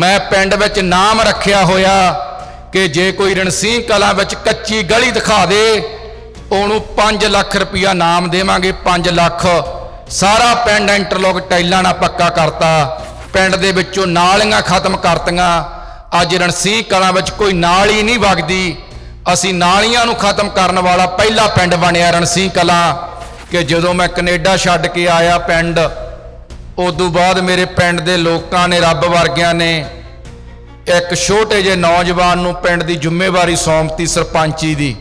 ਮੈਂ ਪਿੰਡ ਵਿੱਚ ਨਾਮ ਰੱਖਿਆ ਹੋਇਆ ਕਿ ਜੇ ਕੋਈ ਰਣਸੀਂਹ ਕਲਾਂ ਵਿੱਚ ਕੱਚੀ ਗਲੀ ਦਿਖਾ ਦੇ, ਉਹਨੂੰ 5 ਲੱਖ ਰੁਪਇਆ ਨਾਮ ਦੇਵਾਂਗੇ 5 ਲੱਖ। ਸਾਰਾ ਪਿੰਡ ਇੰਟਰਲੋਕ ਟਾਈਲਾਂ ਨਾਲ ਪੱਕਾ ਕਰਤਾ। ਪਿੰਡ ਦੇ ਵਿੱਚੋਂ ਨਾਲੀਆਂ ਖਤਮ ਕਰਤੀਆਂ। ਅੱਜ ਰਣਸੀਂਹ ਕਲਾਂ ਵਿੱਚ ਕੋਈ ਨਾਲੀ ਨਹੀਂ ਵਗਦੀ। ਅਸੀਂ ਨਾਲੀਆਂ ਨੂੰ ਖਤਮ ਕਰਨ ਵਾਲਾ ਪਹਿਲਾ ਪਿੰਡ ਬਣਿਆ ਰਣਸੀਂਹ ਕਲਾਂ। ਕਿ ਜਦੋਂ ਮੈਂ ਕੈਨੇਡਾ ਛੱਡ ਕੇ ਆਇਆ ਪਿੰਡ ਉਦੋਂ ਬਾਅਦ ਮੇਰੇ ਪਿੰਡ ਦੇ ਲੋਕਾਂ ਨੇ, ਰੱਬ ਵਰਗਿਆਂ ਨੇ ਇੱਕ ਛੋਟੇ ਜਿਹੇ ਨੌਜਵਾਨ ਨੂੰ ਪਿੰਡ ਦੀ ਜ਼ਿੰਮੇਵਾਰੀ ਸੌਂਪਤੀ ਸਰਪੰਚੀ ਦੀ।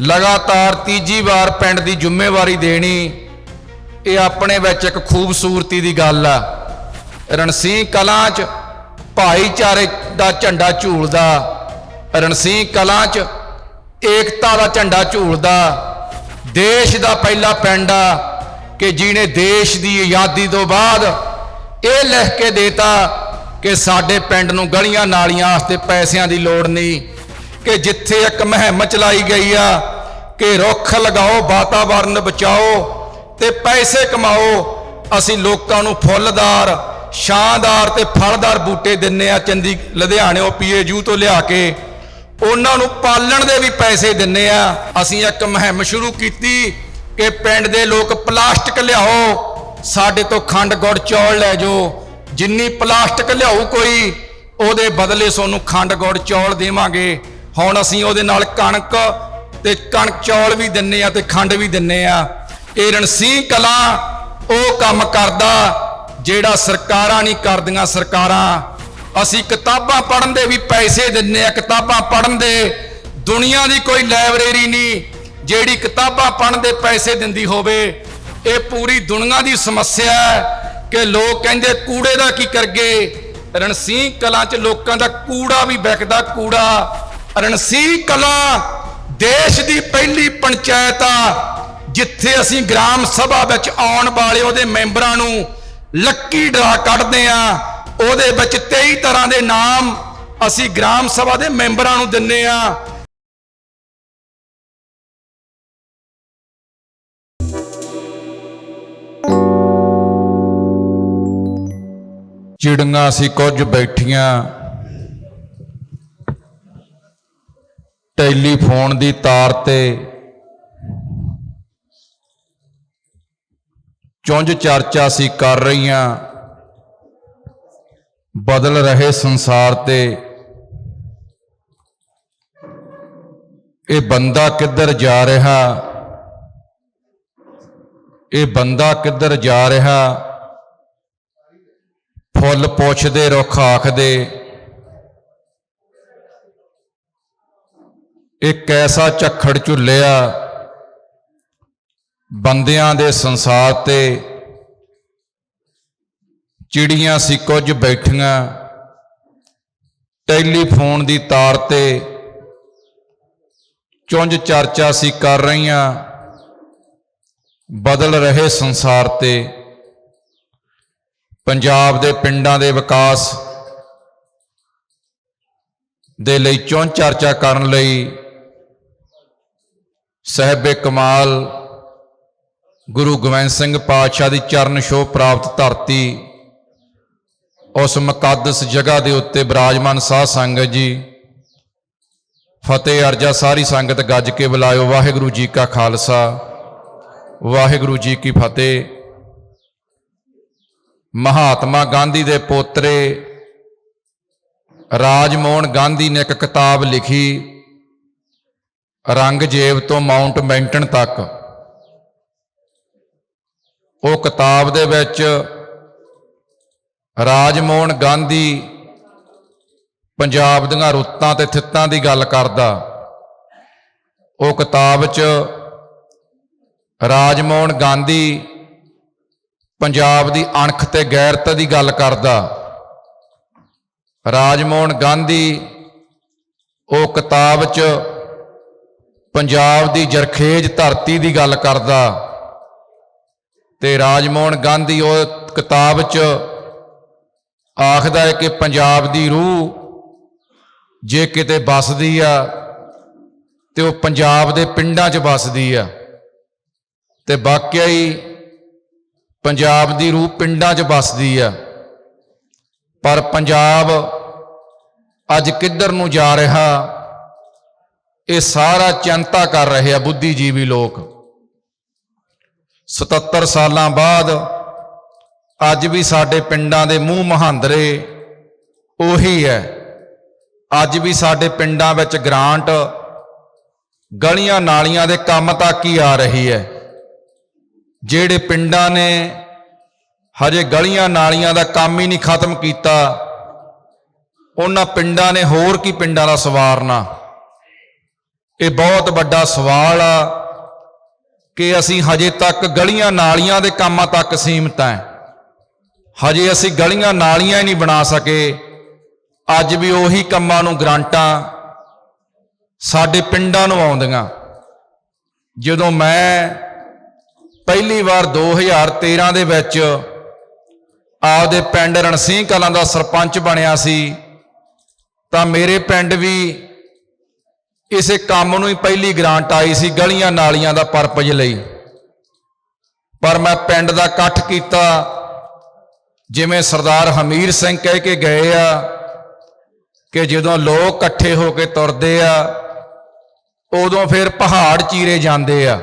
ਲਗਾਤਾਰ ਤੀਜੀ ਵਾਰ ਪਿੰਡ ਦੀ ਜ਼ਿੰਮੇਵਾਰੀ ਦੇਣੀ, ਇਹ ਆਪਣੇ ਵਿੱਚ ਇੱਕ ਖੂਬਸੂਰਤੀ ਦੀ ਗੱਲ ਆ। ਰਣਸੀ ਕਲਾਂ 'ਚ ਭਾਈਚਾਰੇ ਦਾ ਝੰਡਾ ਝੂਲਦਾ ਰਣਸੀ ਕਲਾਂ 'ਚ ਏਕਤਾ ਦਾ ਝੰਡਾ ਝੂਲਦਾ, ਦੇਸ਼ ਦਾ ਪਹਿਲਾ ਪਿੰਡ ਆ। ਕਿ ਜਿਹਨੇ ਦੇਸ਼ ਦੀ ਆਜ਼ਾਦੀ ਤੋਂ ਬਾਅਦ ਇਹ ਲਿਖ ਕੇ ਦੇਤਾ ਕਿ ਸਾਡੇ ਪਿੰਡ ਨੂੰ ਗਲੀਆਂ ਨਾਲੀਆਂ ਵਾਸਤੇ ਪੈਸਿਆਂ ਦੀ ਲੋੜ ਨਹੀਂ, ਕਿ ਜਿੱਥੇ ਇੱਕ ਮੁਹਿੰਮ ਚਲਾਈ ਗਈ ਆ ਕਿ ਰੁੱਖ ਲਗਾਓ, ਵਾਤਾਵਰਨ ਬਚਾਓ ਤੇ ਪੈਸੇ ਕਮਾਓ, ਅਸੀਂ ਲੋਕਾਂ ਨੂੰ ਫੁੱਲਦਾਰ, ਸ਼ਾਨਦਾਰ ਤੇ ਫਲਦਾਰ ਬੂਟੇ ਦਿੰਨੇ ਆ ਚੰਦੀ ਲੁਧਿਆਣਿਓਂ ਪੀਏਯੂ ਤੋਂ ਲਿਆ ਕੇ, ਉਹਨਾਂ ਨੂੰ ਪਾਲਣ ਦੇ ਵੀ ਪੈਸੇ ਦਿੰਨੇ ਆ। ਅਸੀਂ ਇੱਕ ਮੁਹਿੰਮ ਸ਼ੁਰੂ ਕੀਤੀ ਕਿ ਪਿੰਡ ਦੇ ਲੋਕ ਪਲਾਸਟਿਕ ਲਿਆਓ, ਸਾਡੇ ਤੋਂ ਖੰਡ ਗੁੜ ਚੌਲ ਲੈ ਜਾਓ। ਜਿੰਨੀ ਪਲਾਸਟਿਕ ਲਿਆਊ ਕੋਈ, ਉਹਦੇ ਬਦਲੇ ਤੁਹਾਨੂੰ ਖੰਡ ਗੁੜ ਚੌਲ ਦੇਵਾਂਗੇ। ਹੁਣ ਅਸੀਂ ਉਹਦੇ ਨਾਲ ਕਣਕ ਤੇ ਕਣਕ ਚੌਲ ਵੀ ਦਿੰਨੇ ਆ ਤੇ ਖੰਡ ਵੀ ਦਿੰਨੇ ਆ। ਇਹ ਰਣਸੀ ਕਲਾ ਉਹ ਕੰਮ ਕਰਦਾ ਜਿਹੜਾ ਸਰਕਾਰਾਂ ਨਹੀਂ ਕਰਦੀਆਂ ਸਰਕਾਰਾਂ। ਅਸੀਂ ਕਿਤਾਬਾਂ ਪੜ੍ਹਨ ਦੇ ਵੀ ਪੈਸੇ ਦਿੰਨੇ ਆ, ਕਿਤਾਬਾਂ ਪੜ੍ਹਨ ਦੇ। ਦੁਨੀਆ ਦੀ ਕੋਈ ਲਾਇਬ੍ਰੇਰੀ ਨਹੀਂ ਜਿਹੜੀ ਕਿਤਾਬਾਂ ਪੜ੍ਹਨ ਦੇ ਪੈਸੇ ਦਿੰਦੀ ਹੋਵੇ, ਇਹ ਪੂਰੀ ਦੁਨੀਆ ਦੀ ਸਮੱਸਿਆ ਹੈ ਕਿ ਲੋਕ ਕਹਿੰਦੇ ਕੂੜੇ ਦਾ ਕੀ ਕਰਗੇ? ਰਣਸੀਂਹ ਕਲਾਂ 'ਚ ਲੋਕਾਂ ਦਾ ਕੂੜਾ ਵੀ ਵਿਕਦਾ ਕੂੜਾ। ਰਣਸੀਂਹ ਕਲਾਂ ਦੇਸ਼ ਦੀ ਪਹਿਲੀ ਪੰਚਾਇਤ ਆ, ਜਿੱਥੇ ਅਸੀਂ ਗ੍ਰਾਮ ਸਭਾ ਵਿੱਚ ਆਉਣ ਵਾਲੇ ਉਹਦੇ ਮੈਂਬਰਾਂ ਨੂੰ ਲੱਕੀ ਡਰਾ ਕੱਢਦੇ ਆ। ਉਹਦੇ ਵਿੱਚ 23 ਤਰ੍ਹਾਂ ਦੇ ਨਾਮ ਅਸੀਂ ਗ੍ਰਾਮ ਸਭਾ ਦੇ ਮੈਂਬਰਾਂ ਨੂੰ ਦਿੰਨੇ ਆ। ਚਿੜੀਆਂ ਸੀ ਕੁਝ ਬੈਠੀਆਂ। ਟੈਲੀਫੋਨ ਦੀ ਤਾਰ ਤੇ ਚੁੰਝ ਚਰਚਾ ਸੀ ਕਰ ਰਹੀਆਂ। ਬਦਲ ਰਹੇ ਸੰਸਾਰ ਤੇ ਇਹ ਬੰਦਾ ਕਿੱਧਰ ਜਾ ਰਿਹਾ? ਇਹ ਬੰਦਾ ਕਿੱਧਰ ਜਾ ਰਿਹਾ? ਫੁੱਲ ਪੁੱਛਦੇ, ਰੁੱਖ ਆਖਦੇ। ਇੱਕ ਐਸਾ ਝੱਖੜ ਝੁੱਲਿਆ ਬੰਦਿਆਂ ਦੇ ਸੰਸਾਰ ਤੇ, ਚਿੜੀਆਂ ਸੀ ਕੁਝ ਬੈਠੀਆਂ, ਟੈਲੀਫੋਨ ਦੀ ਤਾਰ ਤੇ ਚੁੰਝ ਚਰਚਾ ਸੀ ਕਰ ਰਹੀਆਂ, ਬਦਲ ਰਹੇ ਸੰਸਾਰ ਤੇ। ਪੰਜਾਬ ਦੇ ਪਿੰਡਾਂ ਦੇ ਵਿਕਾਸ ਦੇ ਲਈ ਚੁੰਝ ਚਰਚਾ ਕਰਨ ਲਈ ਸਹਿਬੇ ਕਮਾਲ, ਗੁਰੂ ਗੋਬਿੰਦ ਸਿੰਘ ਪਾਤਸ਼ਾਹ ਦੀ ਚਰਨ ਛੋਹ ਪ੍ਰਾਪਤ ਧਰਤੀ, ਉਸ ਮੁਕੱਦਸ ਜਗ੍ਹਾ ਦੇ ਉੱਤੇ ਬਿਰਾਜਮਾਨ ਸਾਧ ਸੰਗਤ ਜੀ, ਫਤਿਹ ਅਰਜਾ ਸਾਰੀ ਸੰਗਤ ਗੱਜ ਕੇ ਬੁਲਾਇਓ। ਵਾਹਿਗੁਰੂ ਜੀ ਕਾ ਖਾਲਸਾ, ਵਾਹਿਗੁਰੂ ਜੀ ਕੀ ਫਤਿਹ। ਮਹਾਤਮਾ ਗਾਂਧੀ ਦੇ ਪੋਤਰੇ ਰਾਜਮੋਹਨ ਗਾਂਧੀ ਨੇ ਇੱਕ ਕਿਤਾਬ ਲਿਖੀ, ਰੰਗਜੇਬ ਤੋਂ ਮਾਊਂਟ ਮੈਂਟਨ ਤੱਕ। ਉਹ ਕਿਤਾਬ ਦੇ ਵਿੱਚ ਰਾਜਮੋਹਨ ਗਾਂਧੀ ਪੰਜਾਬ ਦੀਆਂ ਰੁੱਤਾਂ ਤੇ ਥਿੱਤਾਂ ਦੀ ਗੱਲ ਕਰਦਾ। ਉਹ ਕਿਤਾਬ 'ਚ ਰਾਜਮੋਹਨ ਗਾਂਧੀ ਪੰਜਾਬ ਦੀ ਅਣਖ ਤੇ ਗੈਰਤ ਦੀ ਗੱਲ ਕਰਦਾ। ਰਾਜਮੋਹਨ ਗਾਂਧੀ, ਉਹ ਕਿਤਾਬ 'ਚ ਪੰਜਾਬ ਦੀ ਜਰਖੇਜ ਧਰਤੀ ਦੀ ਗੱਲ ਕਰਦਾ। ਤੇ ਰਾਜਮੋਹਨ ਗਾਂਧੀ ਉਹ ਕਿਤਾਬ 'ਚ ਆਖਦਾ ਹੈ ਕਿ ਪੰਜਾਬ ਦੀ ਰੂਹ ਜੇ ਕਿਤੇ ਵੱਸਦੀ ਆ, ਤੇ ਉਹ ਪੰਜਾਬ ਦੇ ਪਿੰਡਾਂ 'ਚ ਵੱਸਦੀ ਆ। ਤੇ ਵਾਕਿਆ ਹੀ ਪੰਜਾਬ ਦੀ ਰੂਹ ਪਿੰਡਾਂ 'ਚ ਵੱਸਦੀ ਆ। ਪਰ ਪੰਜਾਬ ਅੱਜ ਕਿੱਧਰ ਨੂੰ ਜਾ ਰਿਹਾ, ਇਹ ਸਾਰਾ ਚਿੰਤਾ ਕਰ ਰਹੇ ਆ ਬੁੱਧੀਜੀਵੀ ਲੋਕ। 77 ਸਾਲਾਂ ਬਾਅਦ ਅੱਜ ਵੀ ਸਾਡੇ ਪਿੰਡਾਂ ਦੇ ਮੂੰਹ ਮਹਾਂਦਰੇ ਉਹੀ ਹੈ ਅੱਜ ਵੀ ਸਾਡੇ ਪਿੰਡਾਂ ਵਿੱਚ ਗ੍ਰਾਂਟ ਗਲੀਆਂ ਨਾਲੀਆਂ ਦੇ ਕੰਮ ਤੱਕ ਹੀ ਆ ਰਹੀ ਹੈ ਜਿਹੜੇ ਪਿੰਡਾਂ ਨੇ ਹਜੇ ਗਲੀਆਂ ਨਾਲੀਆਂ ਦਾ ਕੰਮ ਹੀ ਨਹੀਂ ਖਤਮ ਕੀਤਾ, ਉਹਨਾਂ ਪਿੰਡਾਂ ਨੇ ਹੋਰ ਕੀ ਪਿੰਡਾਂ ਦਾ ਸਵਾਰਨਾ? ਇਹ ਬਹੁਤ ਵੱਡਾ ਸਵਾਲ ਆ ਕਿ ਅਸੀਂ ਹਜੇ ਤੱਕ ਗਲੀਆਂ ਨਾਲੀਆਂ ਦੇ ਕੰਮਾਂ ਤੱਕ ਸੀਮਤ ਹਾਂ। ਹਜੇ ਅਸੀਂ ਗਲੀਆਂ ਨਾਲੀਆਂ ਹੀ ਨਹੀਂ ਬਣਾ ਸਕੇ। ਅੱਜ ਵੀ ਉਹੀ ਕੰਮਾਂ ਨੂੰ ਗਰਾਂਟਾਂ ਸਾਡੇ ਪਿੰਡਾਂ ਨੂੰ ਆਉਂਦੀਆਂ। ਜਦੋਂ ਮੈਂ ਪਹਿਲੀ ਵਾਰ 2013 ਦੇ ਵਿੱਚ ਆਪਦੇ ਪਿੰਡ ਰਣਸੀਂਹ ਕਲਾਂ ਦਾ ਸਰਪੰਚ ਬਣਿਆ ਸੀ। ਤਾਂ ਮੇਰੇ ਪਿੰਡ ਵੀ ਇਸੇ ਕੰਮ ਨੂੰ ਹੀ ਪਹਿਲੀ ਗ੍ਰਾਂਟ ਆਈ ਸੀ ਗਲੀਆਂ ਨਾਲੀਆਂ ਦਾ ਪਰਪਜ ਲਈ। ਪਰ ਮੈਂ ਪਿੰਡ ਦਾ ਇਕੱਠ ਕੀਤਾ। ਜਿਵੇਂ ਸਰਦਾਰ ਹਮੀਰ ਸਿੰਘ ਕਹਿ ਕੇ ਗਏ ਆ ਕਿ ਜਦੋਂ ਲੋਕ ਇਕੱਠੇ ਹੋ ਕੇ ਤੁਰਦੇ ਆ, ਉਦੋਂ ਫਿਰ ਪਹਾੜ ਚੀਰੇ ਜਾਂਦੇ ਆ।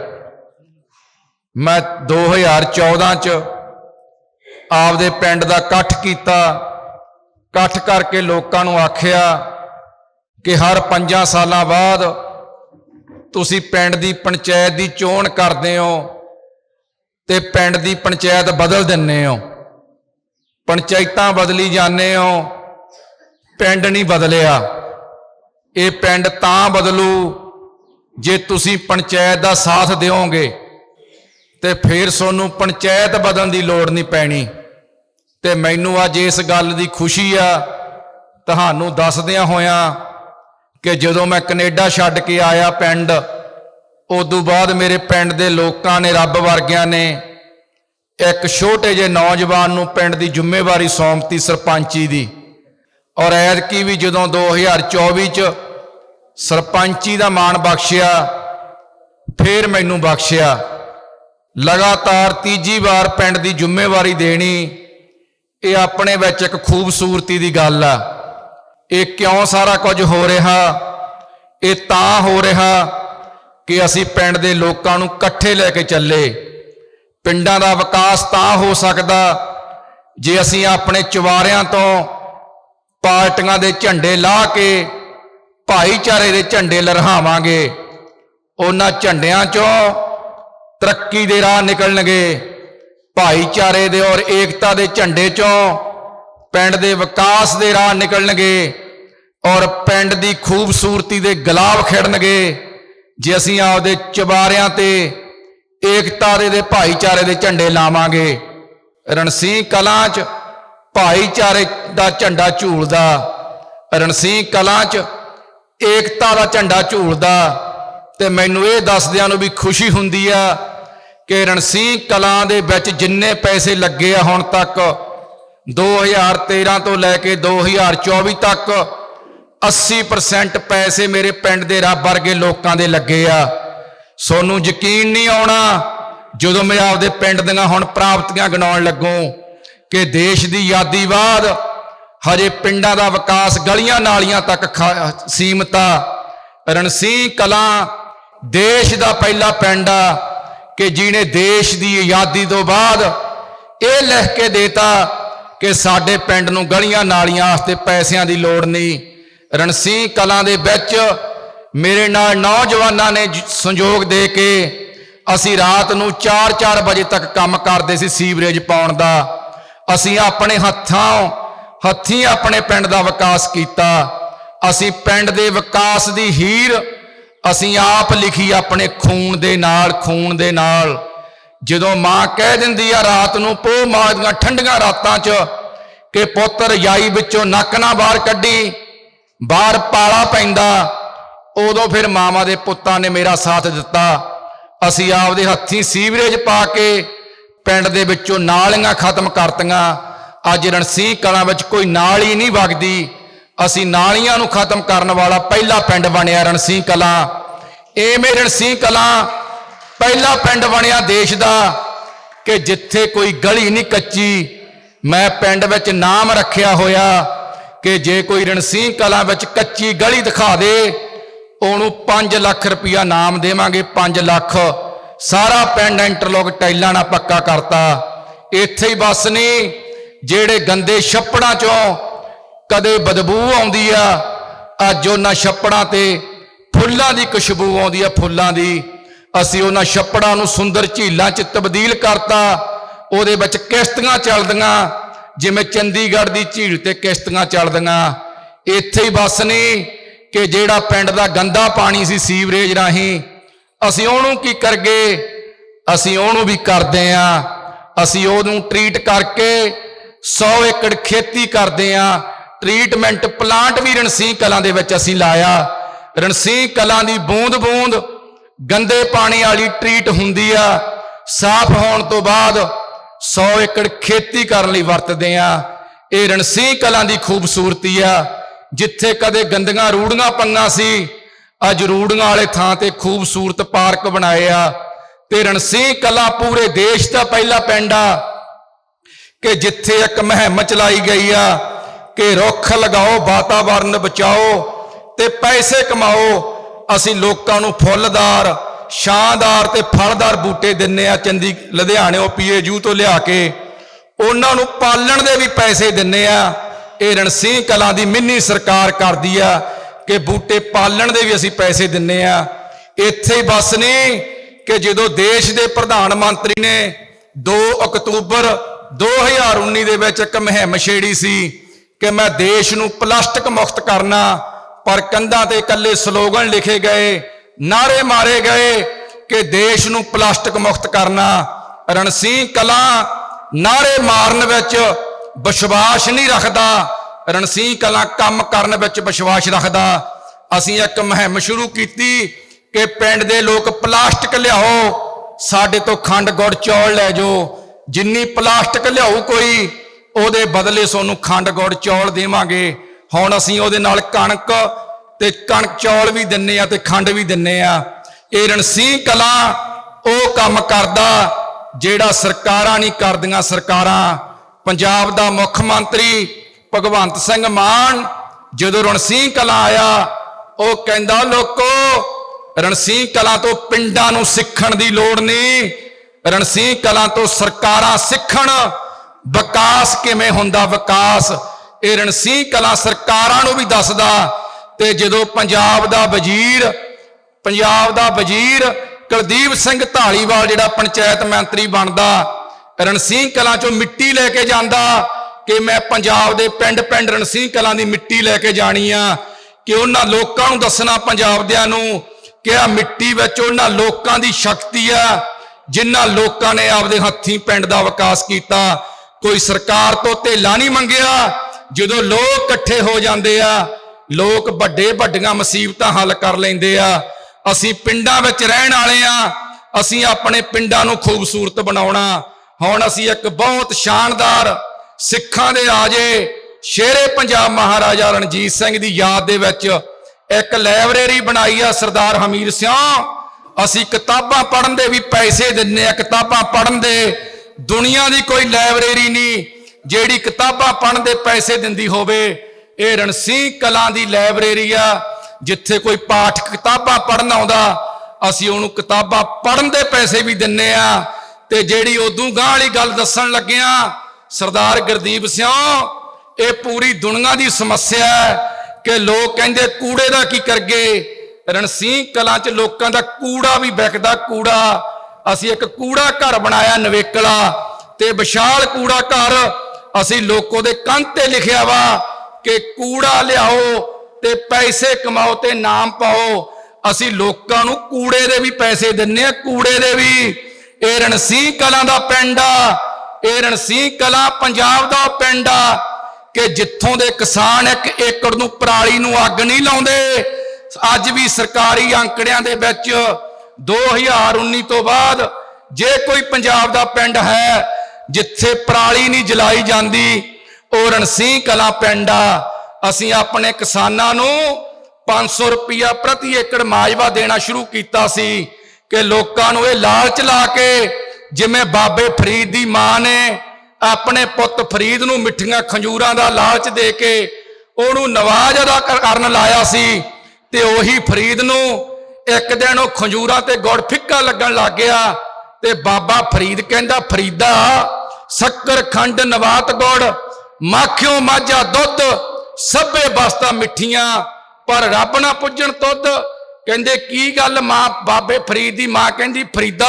ਮੈਂ 2014 ਚ ਆਪਦੇ ਪਿੰਡ ਦਾ ਇਕੱਠ ਕੀਤਾ। ਇਕੱਠ ਕਰਕੇ ਲੋਕਾਂ ਨੂੰ ਆਖਿਆ ਕਿ ਹਰ 5 ਸਾਲਾਂ ਬਾਅਦ ਤੁਸੀਂ ਪਿੰਡ ਦੀ ਪੰਚਾਇਤ ਦੀ ਚੋਣ ਕਰਦੇ ਹੋ ਤੇ ਪਿੰਡ ਦੀ ਪੰਚਾਇਤ ਬਦਲ ਦਿੰਨੇ ਹੋ। ਪੰਚਾਇਤਾਂ ਬਦਲੀ ਜਾਂਦੇ ਹੋ, ਪਿੰਡ ਨਹੀਂ ਬਦਲਿਆ। ਇਹ ਪਿੰਡ ਤਾਂ ਬਦਲੂ ਜੇ ਤੁਸੀਂ ਪੰਚਾਇਤ ਦਾ ਸਾਥ ਦਿਓਗੇ। ਤੇ ਫਿਰ ਤੁਹਾਨੂੰ ਪੰਚਾਇਤ ਬਦਲਣ ਦੀ ਲੋੜ ਨਹੀਂ ਪੈਣੀ। ਤੇ ਮੈਨੂੰ ਅੱਜ ਇਸ ਗੱਲ ਦੀ ਖੁਸ਼ੀ ਆ, ਤੁਹਾਨੂੰ ਦੱਸਦਿਆਂ ਹੋਇਆਂ ਕਿ ਜਦੋਂ ਮੈਂ ਕੈਨੇਡਾ ਛੱਡ ਕੇ ਆਇਆ ਪਿੰਡ, ਉਦੋਂ ਬਾਅਦ ਮੇਰੇ ਪਿੰਡ ਦੇ ਲੋਕਾਂ ਨੇ ਰੱਬ ਵਰਗਿਆਂ ਨੇ ਇੱਕ ਛੋਟੇ ਜਿਹੇ ਨੌਜਵਾਨ ਨੂੰ ਪਿੰਡ ਦੀ ਜ਼ਿੰਮੇਵਾਰੀ ਸੌਂਪਤੀ ਸਰਪੰਚੀ ਦੀ। ਔਰ ਐਤਕੀ ਵੀ ਜਦੋਂ 2024 ਚ ਸਰਪੰਚੀ ਦਾ ਮਾਣ ਬਖਸ਼ਿਆ, ਫੇਰ ਮੈਨੂੰ ਬਖਸ਼ਿਆ। ਲਗਾਤਾਰ ਤੀਜੀ ਵਾਰ ਪਿੰਡ ਦੀ ਜ਼ਿੰਮੇਵਾਰੀ ਦੇਣੀ, ਇਹ ਆਪਣੇ ਵਿੱਚ ਇੱਕ ਖੂਬਸੂਰਤੀ ਦੀ ਗੱਲ ਆ। ਇਹ ਕਿਉਂ ਸਾਰਾ ਕੁਝ ਹੋ ਰਿਹਾ? ਇਹ ਤਾਂ ਹੋ ਰਿਹਾ ਕਿ ਅਸੀਂ ਪਿੰਡ ਦੇ ਲੋਕਾਂ ਨੂੰ ਇਕੱਠੇ ਲੈ ਕੇ ਚੱਲੇ। ਪਿੰਡਾਂ ਦਾ ਵਿਕਾਸ ਤਾਂ ਹੋ ਸਕਦਾ ਜੇ ਅਸੀਂ ਆਪਣੇ ਚਵਾਰਿਆਂ ਤੋਂ ਪਾਰਟੀਆਂ ਦੇ ਝੰਡੇ ਲਾ ਕੇ ਭਾਈਚਾਰੇ ਦੇ ਝੰਡੇ ਲਹਿਰਾਵਾਂਗੇ ਉਹਨਾਂ ਝੰਡਿਆਂ ਚੋਂ ਤਰੱਕੀ ਦੇ ਰਾਹ ਨਿਕਲਣਗੇ। ਭਾਈਚਾਰੇ ਦੇ ਔਰ ਏਕਤਾ ਦੇ ਝੰਡੇ ਚੋਂ ਪਿੰਡ ਦੇ ਵਿਕਾਸ ਦੇ ਰਾਹ ਨਿਕਲਣਗੇ ਔਰ ਪਿੰਡ ਦੀ ਖੂਬਸੂਰਤੀ ਦੇ ਗੁਲਾਬ ਖਿੜਨਗੇ। ਜੇ ਅਸੀਂ ਆਪਦੇ ਚਬਾਰਿਆਂ ਤੇ ਏਕਤਾ ਦੇ ਦੇ ਭਾਈਚਾਰੇ ਦੇ ਝੰਡੇ ਲਾਵਾਂਗੇ, ਰਣਸੀ ਕਲਾਂ 'ਚ ਭਾਈਚਾਰੇ ਦਾ ਝੰਡਾ ਝੂਲਦਾ, ਰਣਸੀ ਕਲਾਂ 'ਚ ਏਕਤਾ ਦਾ ਝੰਡਾ ਝੂਲਦਾ, ਤੇ ਮੈਨੂੰ ਇਹ ਦੱਸਦਿਆਂ ਨੂੰ ਵੀ ਖੁਸ਼ੀ ਹੁੰਦੀ ਆ ਕਿ ਰਣਸੀ ਕਲਾਂ ਦੇ ਵਿੱਚ ਜਿੰਨੇ ਪੈਸੇ ਲੱਗੇ ਆ ਹੁਣ ਤੱਕ 2013 ਤੋਂ ਲੈ ਕੇ 2024 ਤੱਕ 80% ਪੈਸੇ ਮੇਰੇ ਪਿੰਡ ਦੇ ਰੱਬ ਵਰਗੇ ਲੋਕਾਂ ਦੇ ਲੱਗੇ ਆ। ਸੋਨੂੰ ਯਕੀਨ ਨਹੀਂ ਆਉਣਾ ਜਦੋਂ ਮੈਂ ਆਪਦੇ ਪਿੰਡ ਦੀਆਂ ਹੁਣ ਪ੍ਰਾਪਤੀਆਂ ਗਿਣਾਉਣ ਲੱਗੂ ਕਿ ਦੇਸ਼ ਦੀ ਆਜ਼ਾਦੀ ਬਾਅਦ ਹਜੇ ਪਿੰਡਾਂ ਦਾ ਵਿਕਾਸ ਗਲੀਆਂ ਨਾਲੀਆਂ ਤੱਕ ਖਾ- ਸੀਮਤ ਆ। ਰਣਸੀ ਕਲਾਂ ਦੇਸ਼ ਦਾ ਪਹਿਲਾ ਪਿੰਡ ਆ। ਕਿ ਜਿਹਨੇ ਦੇਸ਼ ਦੀ ਆਜ਼ਾਦੀ ਤੋਂ ਬਾਅਦ ਇਹ ਲਿਖ ਕੇ ਦੇਤਾ ਕਿ ਸਾਡੇ ਪਿੰਡ ਨੂੰ ਗਲੀਆਂ ਨਾਲੀਆਂ ਵਾਸਤੇ ਪੈਸਿਆਂ ਦੀ ਲੋੜ ਨਹੀਂ। ਰਣਸੀ ਕਲਾਂ ਦੇ ਵਿੱਚ ਮੇਰੇ ਨਾਲ ਨੌਜਵਾਨਾਂ ਨੇ ਸੰਯੋਗ ਦੇ ਕੇ ਅਸੀਂ ਰਾਤ ਨੂੰ 4-4 ਵਜੇ ਤੱਕ ਕੰਮ ਕਰਦੇ ਸੀ ਸੀਵਰੇਜ ਪਾਉਣ ਦਾ। ਅਸੀਂ ਆਪਣੇ ਹੱਥਾਂ, ਹੱਥੀਂ ਆਪਣੇ ਪਿੰਡ ਦਾ ਵਿਕਾਸ ਕੀਤਾ। ਅਸੀਂ ਪਿੰਡ ਦੇ ਵਿਕਾਸ ਦੀ ਹੀਰ ਅਸੀਂ ਆਪ ਲਿਖੀ ਆਪਣੇ ਖੂਨ ਦੇ ਨਾਲ, ਖੂਨ ਦੇ ਨਾਲ। ਜਦੋਂ ਮਾਂ ਕਹਿ ਦਿੰਦੀ ਆ ਰਾਤ ਨੂੰ, ਪੋ ਮਾਂ ਦੀਆਂ ਠੰਡੀਆਂ ਰਾਤਾਂ 'ਚ ਕਿ ਪੁੱਤਰ ਯਾਈ ਵਿੱਚੋਂ ਨੱਕ ਨਾ ਬਾਹਰ ਕੱਢੀ, ਬਾਹਰ ਪਾਲਾ ਪੈਂਦਾ, ਉਦੋਂ ਫਿਰ ਮਾਵਾਂ ਦੇ ਪੁੱਤਾਂ ਨੇ ਮੇਰਾ ਸਾਥ ਦਿੱਤਾ। ਅਸੀਂ ਆਪਦੇ ਹੱਥੀਂ ਸੀਵਰੇਜ ਪਾ ਕੇ ਪਿੰਡ ਦੇ ਵਿੱਚੋਂ ਨਾਲੀਆਂ ਖਤਮ ਕਰਤੀਆਂ। ਅੱਜ ਰਣਸੀਹ ਕਲਾਂ ਵਿੱਚ ਕੋਈ ਨਾਲੀ ਨਹੀਂ ਵਗਦੀ। ਅਸੀਂ ਨਾਲੀਆਂ ਨੂੰ ਖਤਮ ਕਰਨ ਵਾਲਾ ਪਹਿਲਾ ਪਿੰਡ ਬਣਿਆ ਰਣਸੀ ਕਲਾਂ। ਐਵੇਂ ਰਣਸੀਂਹ ਕਲਾਂ ਪਹਿਲਾ ਪਿੰਡ ਬਣਿਆ ਦੇਸ਼ ਦਾ ਕਿ ਜਿੱਥੇ ਕੋਈ ਗਲੀ ਨਹੀਂ ਕੱਚੀ। ਮੈਂ ਪਿੰਡ ਵਿੱਚ ਨਾਮ ਰੱਖਿਆ ਹੋਇਆ ਕਿ ਜੇ ਕੋਈ ਰਣਸੀ ਕਲਾਂ ਵਿੱਚ ਕੱਚੀ ਗਲੀ ਦਿਖਾ ਦੇ, ਉਹਨੂੰ 5 ਲੱਖ ਰੁਪਇਆ ਨਾਮ ਦੇਵਾਂਗੇ 5 ਲੱਖ। ਸਾਰਾ ਪਿੰਡ ਇੰਟਰਲੋਕ ਟਾਈਲਾਂ ਨਾਲ ਪੱਕਾ ਕਰਤਾ। ਇੱਥੇ ਹੀ ਬਸ ਨਹੀਂ, ਜਿਹੜੇ ਗੰਦੇ ਛੱਪੜਾਂ ਚੋਂ ਕਦੇ ਬਦਬੂ ਆਉਂਦੀ ਆ, ਅੱਜ ਉਹਨਾਂ ਛੱਪੜਾਂ ਤੇ ਫੁੱਲਾਂ ਦੀ ਖੁਸ਼ਬੂ ਆਉਂਦੀ ਆ, ਫੁੱਲਾਂ ਦੀ। ਅਸੀਂ ਉਹਨਾਂ ਛੱਪੜਾਂ ਨੂੰ ਸੁੰਦਰ ਝੀਲਾਂ 'ਚ ਤਬਦੀਲ ਕਰਤਾ, ਉਹਦੇ ਵਿੱਚ ਕਿਸ਼ਤੀਆਂ ਚੱਲਦੀਆਂ, ਜਿਵੇਂ ਚੰਡੀਗੜ੍ਹ ਦੀ ਝੀਲ ਤੇ ਕਿਸ਼ਤੀਆਂ ਚੱਲਦੀਆਂ। ਇੱਥੇ ਹੀ ਬਸ ਨਹੀਂ ਕਿ ਜਿਹੜਾ ਪਿੰਡ ਦਾ ਗੰਦਾ ਪਾਣੀ ਸੀ ਸੀਵਰੇਜ ਰਾਹੀਂ। ਅਸੀਂ ਉਹਨੂੰ ਕੀ ਕਰਗੇ? ਅਸੀਂ ਉਹਨੂੰ ਵੀ ਕਰਦੇ ਆ। ਅਸੀਂ ਉਹਨੂੰ ਟ੍ਰੀਟ ਕਰਕੇ 100 ਏਕੜ ਖੇਤੀ ਕਰਦੇ ਆ। ਟ੍ਰੀਟਮੈਂਟ ਪਲਾਂਟ ਵੀ ਰਣਸੀ ਕਲਾਂ ਦੇ ਵਿੱਚ ਅਸੀਂ ਲਾਇਆ। ਰਣਸੀਂਹ ਕਲਾਂ ਦੀ ਬੂੰਦ-ਬੂੰਦ ਗੰਦੇ ਪਾਣੀ ਵਾਲੀ ਟ੍ਰੀਟ ਹੁੰਦੀ ਆ। ਸਾਫ਼ ਹੋਣ ਤੋਂ ਬਾਅਦ 100 ਏਕੜ ਖੇਤੀ ਕਰਨ ਲਈ ਵਰਤਦੇ ਆ। ਇਹ ਰਣਸੀ ਕਲਾਂ ਦੀ ਖੂਬਸੂਰਤੀ ਆ। ਜਿੱਥੇ ਕਦੇ ਗੰਦੀਆਂ ਰੂੜੀਆਂ ਪੰਗਾ ਸੀ, ਅੱਜ ਰੂੜੀਆਂ ਵਾਲੇ ਥਾਂ ਤੇ ਖੂਬਸੂਰਤ ਪਾਰਕ ਬਣਾਏ ਆ। ਤੇ ਰਣਸੀਂਹ ਕਲਾਂ ਪੂਰੇ ਦੇਸ਼ ਦਾ ਪਹਿਲਾ ਪਿੰਡ ਆ, ਕਿ ਜਿੱਥੇ ਇੱਕ ਮੁਹਿੰਮ ਚਲਾਈ ਗਈ ਆ। ਕਿ ਰੁੱਖ ਲਗਾਓ, ਵਾਤਾਵਰਨ ਬਚਾਓ ਤੇ ਪੈਸੇ ਕਮਾਓ। ਅਸੀਂ ਲੋਕਾਂ ਨੂੰ ਫੁੱਲਦਾਰ, ਸ਼ਾਨਦਾਰ ਤੇ ਫਲਦਾਰ ਬੂਟੇ ਦਿੰਨੇ ਆ ਚੰਦੀ ਲੁਧਿਆਣਿਓਂ ਪੀਏਯੂ ਤੋਂ ਲਿਆ ਕੇ। ਉਹਨਾਂ ਨੂੰ ਪਾਲਣ ਦੇ ਵੀ ਪੈਸੇ ਦਿੰਨੇ ਆ। ਇਹ ਰਣਸੀਂਹ ਕਲਾਂ ਦੀ ਮਿੰਨੀ ਸਰਕਾਰ ਕਰਦੀ ਆ ਕਿ ਬੂਟੇ ਪਾਲਣ ਦੇ ਵੀ ਅਸੀਂ ਪੈਸੇ ਦਿੰਨੇ ਆ। ਇੱਥੇ ਹੀ ਬਸ ਨਹੀਂ ਕਿ ਜਦੋਂ ਦੇਸ਼ ਦੇ ਪ੍ਰਧਾਨ ਮੰਤਰੀ ਨੇ 2 ਅਕਤੂਬਰ 2019 ਦੇ ਵਿੱਚ ਇੱਕ ਮੁਹਿੰਮ ਛੇੜੀ ਸੀ ਕਿ ਮੈਂ ਦੇਸ਼ ਨੂੰ ਪਲਾਸਟਿਕ ਮੁਕਤ ਕਰਨਾ, ਪਰ ਕੰਧਾਂ ਤੇ ਇਕੱਲੇ ਸਲੋਗਨ ਲਿਖੇ ਗਏ ਨਾਰੇ ਮਾਰੇ ਗਏ ਕਿ ਦੇਸ਼ ਨੂੰ ਪਲਾਸਟਿਕ ਮੁਕਤ ਕਰਨਾ। ਰਣਸੀ ਕਲਾਂ ਨਾਰੇ ਮਾਰਨ ਵਿੱਚ ਵਿਸ਼ਵਾਸ ਨਹੀਂ ਰੱਖਦਾ। ਰਣਸੀ ਕਲਾਂ ਕੰਮ ਕਰਨ ਵਿੱਚ ਵਿਸ਼ਵਾਸ ਰੱਖਦਾ। ਅਸੀਂ ਇੱਕ ਮੁਹਿੰਮ ਸ਼ੁਰੂ ਕੀਤੀ ਕਿ ਪਿੰਡ ਦੇ ਲੋਕ ਪਲਾਸਟਿਕ ਲਿਆਓ, ਸਾਡੇ ਤੋਂ ਖੰਡ ਗੁੜ ਚੌਲ ਲੈ ਜਾਓ। ਜਿੰਨੀ ਪਲਾਸਟਿਕ ਲਿਆਊ ਕੋਈ ਉਹਦੇ ਬਦਲੇ ਤੁਹਾਨੂੰ ਖੰਡ ਗੁੜ ਚੌਲ ਦੇਵਾਂਗੇ। ਹੁਣ ਅਸੀਂ ਉਹਦੇ ਨਾਲ ਕਣਕ ਤੇ ਕਣਕ ਚੌਲ ਵੀ ਦਿੰਨੇ ਆ ਤੇ ਖੰਡ ਵੀ ਦਿੰਨੇ ਆ। ਇਹ ਰਣਸੀ ਕਲਾਂ ਉਹ ਕੰਮ ਕਰਦਾ ਜਿਹੜਾ ਸਰਕਾਰਾਂ ਨਹੀਂ ਕਰਦੀਆਂ ਸਰਕਾਰਾਂ। ਪੰਜਾਬ ਦਾ ਮੁੱਖ ਮੰਤਰੀ ਭਗਵੰਤ ਸਿੰਘ ਮਾਨ ਜਦੋਂ ਰਣਸੀ ਕਲਾਂ ਆਇਆ, ਉਹ ਕਹਿੰਦਾ, ਲੋਕੋ ਰਣਸੀ ਕਲਾਂ ਤੋਂ ਪਿੰਡਾਂ ਨੂੰ ਸਿੱਖਣ ਦੀ ਲੋੜ ਨਹੀਂ। ਰਣਸੀ ਕਲਾਂ ਤੋਂ ਸਰਕਾਰਾਂ ਸਿੱਖਣ ਵਿਕਾਸ ਕਿਵੇਂ ਹੁੰਦਾ? ਵਿਕਾਸ। ਇਹ ਰਣਸੀ ਕਲਾਂ ਸਰਕਾਰਾਂ ਨੂੰ ਵੀ ਦੱਸਦਾ ਤੇ ਜਦੋਂ ਪੰਜਾਬ ਦਾ ਵਜ਼ੀਰ, ਪੰਜਾਬ ਦਾ ਵਜ਼ੀਰ ਕੁਲਦੀਪ ਸਿੰਘ ਢਾਲੀਵਾਲ ਜਿਹੜਾ ਪੰਚਾਇਤ ਮੰਤਰੀ ਬਣਦਾ, ਰਣਸੀਂਹ ਕਲਾਂ ਚੋਂ ਮਿੱਟੀ ਲੈ ਕੇ ਜਾਂਦਾ ਕਿ ਮੈਂ ਪੰਜਾਬ ਦੇ ਪਿੰਡ-ਪਿੰਡ ਰਣਸੀਂਹ ਕਲਾਂ ਦੀ ਮਿੱਟੀ ਲੈ ਕੇ ਜਾਣੀ ਆ, ਕਿ ਉਹਨਾਂ ਲੋਕਾਂ ਨੂੰ ਦੱਸਣਾ ਪੰਜਾਬ ਦਿਆਂ ਨੂੰ ਕਿ ਆ ਮਿੱਟੀ ਵਿੱਚ ਉਹਨਾਂ ਲੋਕਾਂ ਦੀ ਸ਼ਕਤੀ ਆ, ਜਿਨ੍ਹਾਂ ਲੋਕਾਂ ਨੇ ਆਪਦੇ ਹੱਥੀਂ ਪਿੰਡ ਦਾ ਵਿਕਾਸ ਕੀਤਾ। ਕੋਈ ਸਰਕਾਰ ਤੋਂ ਧੇਲਾ ਨਹੀਂ ਮੰਗਿਆ। ਜਦੋਂ ਲੋਕ ਇਕੱਠੇ ਹੋ ਜਾਂਦੇ ਆ, ਲੋਕ ਵੱਡੇ ਵੱਡੀਆਂ ਮੁਸੀਬਤਾਂ ਹੱਲ ਕਰ ਲੈਂਦੇ ਆ। ਅਸੀਂ ਪਿੰਡਾਂ ਵਿੱਚ ਰਹਿਣ ਵਾਲੇ ਆ, ਅਸੀਂ ਆਪਣੇ ਪਿੰਡਾਂ ਨੂੰ ਖੂਬਸੂਰਤ ਬਣਾਉਣਾ। ਹੁਣ ਅਸੀਂ ਇੱਕ ਬਹੁਤ ਸ਼ਾਨਦਾਰ ਸਿੱਖਾਂ ਦੇ ਰਾਜੇ, ਸ਼ੇਰੇ ਪੰਜਾਬ ਮਹਾਰਾਜਾ ਰਣਜੀਤ ਸਿੰਘ ਦੀ ਯਾਦ ਦੇ ਵਿੱਚ ਇੱਕ ਲਾਇਬ੍ਰੇਰੀ ਬਣਾਈ ਆ ਸਰਦਾਰ ਹਮੀਰ ਸਿਆਂ ਅਸੀਂ ਕਿਤਾਬਾਂ ਪੜ੍ਹਨ ਦੇ ਵੀ ਪੈਸੇ ਦਿੰਨੇ ਆ, ਕਿਤਾਬਾਂ ਪੜ੍ਹਨ ਦੇ ਦੁਨੀਆ ਦੀ ਕੋਈ ਲਾਇਬ੍ਰੇਰੀ ਨਹੀਂ, ਜਿਹੜੀ ਕਿਤਾਬਾਂ ਪੜ੍ਹਨ ਦੇ ਪੈਸੇ ਦਿੰਦੀ ਹੋਵੇ। ਇਹ ਰਣਸੀ ਕਲਾਂ ਦੀ ਲਾਇਬ੍ਰੇਰੀ ਆ, ਜਿੱਥੇ ਕੋਈ ਪਾਠ ਕਿਤਾਬਾਂ ਪੜ੍ਹਨ ਆਉਂਦਾ, ਅਸੀਂ ਉਹਨੂੰ ਕਿਤਾਬਾਂ ਪੜ੍ਹਨ ਦੇ ਪੈਸੇ ਵੀ ਦਿੰਨੇ ਆ। ਤੇ ਜਿਹੜੀ ਉਦੋਂ ਗਾਂ ਵਾਲੀ ਗੱਲ ਦੱਸਣ ਲੱਗਿਆ, ਸਰਦਾਰ ਗੁਰਦੀਪ ਸਿੰਘ ਇਹ ਪੂਰੀ ਦੁਨੀਆ ਦੀ ਸਮੱਸਿਆ ਹੈ ਕਿ ਲੋਕ ਕਹਿੰਦੇ ਕੂੜੇ ਦਾ ਕੀ ਕਰਗੇ? ਰਣਸੀਂਹ ਕਲਾਂ 'ਚ ਲੋਕਾਂ ਦਾ ਕੂੜਾ ਵੀ ਵਿਕਦਾ, ਕੂੜਾ ਅਸੀਂ ਇੱਕ ਕੂੜਾ ਘਰ ਬਣਾਇਆ ਨਵੇਕਲਾ ਤੇ ਵਿਸ਼ਾਲ ਕੂੜਾ ਘਰ ਅਸੀਂ ਲੋਕੋ ਦੇ ਕੰਧ ਤੇ ਲਿਖਿਆ ਵਾ ਕਿ ਕੂੜਾ ਲਿਆਓ ਤੇ ਪੈਸੇ ਕਮਾਓ ਤੇ ਨਾਮ ਪਾਓ। ਅਸੀਂ ਲੋਕਾਂ ਨੂੰ ਕੂੜੇ ਦੇ ਵੀ ਪੈਸੇ ਦਿੰਨੇ ਆ, ਕੂੜੇ ਦੇ ਵੀ। ਇਹ ਰਣਸੀ ਕਲਾਂ ਦਾ ਪਿੰਡ ਆ। ਇਹ ਰਣਸੀ ਕਲਾਂ ਪੰਜਾਬ ਦਾ ਪਿੰਡ ਆ ਕਿ ਜਿੱਥੋਂ ਦੇ ਕਿਸਾਨ ਇੱਕ ਏਕੜ ਨੂੰ ਪਰਾਲੀ ਨੂੰ ਅੱਗ ਨਹੀਂ ਲਾਉਂਦੇ। ਅੱਜ ਵੀ ਸਰਕਾਰੀ ਅੰਕੜਿਆਂ ਦੇ ਵਿੱਚ 2019 ਤੋਂ ਬਾਅਦ ਜੇ ਕੋਈ ਪੰਜਾਬ ਦਾ ਪਿੰਡ ਹੈ ਜਿੱਥੇ ਪਰਾਲੀ ਨਹੀਂ ਜਲਾਈ ਜਾਂਦੀ, ਉਹ ਰਣਸੀਂਹ ਕਲਾਂ ਪਿੰਡ ਆ। ਅਸੀਂ ਆਪਣੇ ਕਿਸਾਨਾਂ ਨੂੰ 500 ਰੁਪਇਆ ਪ੍ਰਤੀ ਏਕੜ ਮਾਜਵਾ ਦੇਣਾ ਸ਼ੁਰੂ ਕੀਤਾ ਸੀ ਕਿ ਲੋਕਾਂ ਨੂੰ ਇਹ ਲਾਲਚ ਲਾ ਕੇ ਜਿਵੇਂ ਬਾਬੇ ਫਰੀਦ ਦੀ ਮਾਂ ਨੇ ਆਪਣੇ ਪੁੱਤ ਫਰੀਦ ਨੂੰ ਮਿੱਠੀਆਂ ਖੰਜੂਰਾਂ ਦਾ ਲਾਲਚ ਦੇ ਕੇ ਉਹਨੂੰ ਨਵਾਜ਼ ਅਦਾ ਕਰਨ ਲਾਇਆ ਸੀ ਤੇ ਉਹੀ ਫਰੀਦ ਨੂੰ ਇੱਕ ਦਿਨ ਉਹ ਖੰਜੂਰਾਂ ਤੇ ਗੁੜ ਫਿੱਕਾ ਲੱਗਣ ਲੱਗ ਗਿਆ ਤੇ ਬਾਬਾ ਫਰੀਦ ਕਹਿੰਦਾ, ਫਰੀਦਾ, ਸ਼ੱਕਰ, ਖੰਡ, ਨਵਾਤ ਗੁੜ, ਮਾਖਿਓ, ਮਾਝਾ, ਦੁੱਧ, ਸਭੇ ਬਸਤਾ ਮਿੱਠੀਆਂ, ਪਰ ਰੱਬ ਨਾ ਪੁੱਜਣ ਤੁੱਧ। ਕਹਿੰਦੇ, ਕੀ ਗੱਲ ਮਾਂ, ਬਾਬੇ ਫਰੀਦ ਦੀ ਮਾਂ ਕਹਿੰਦੀ, ਫਰੀਦਾ,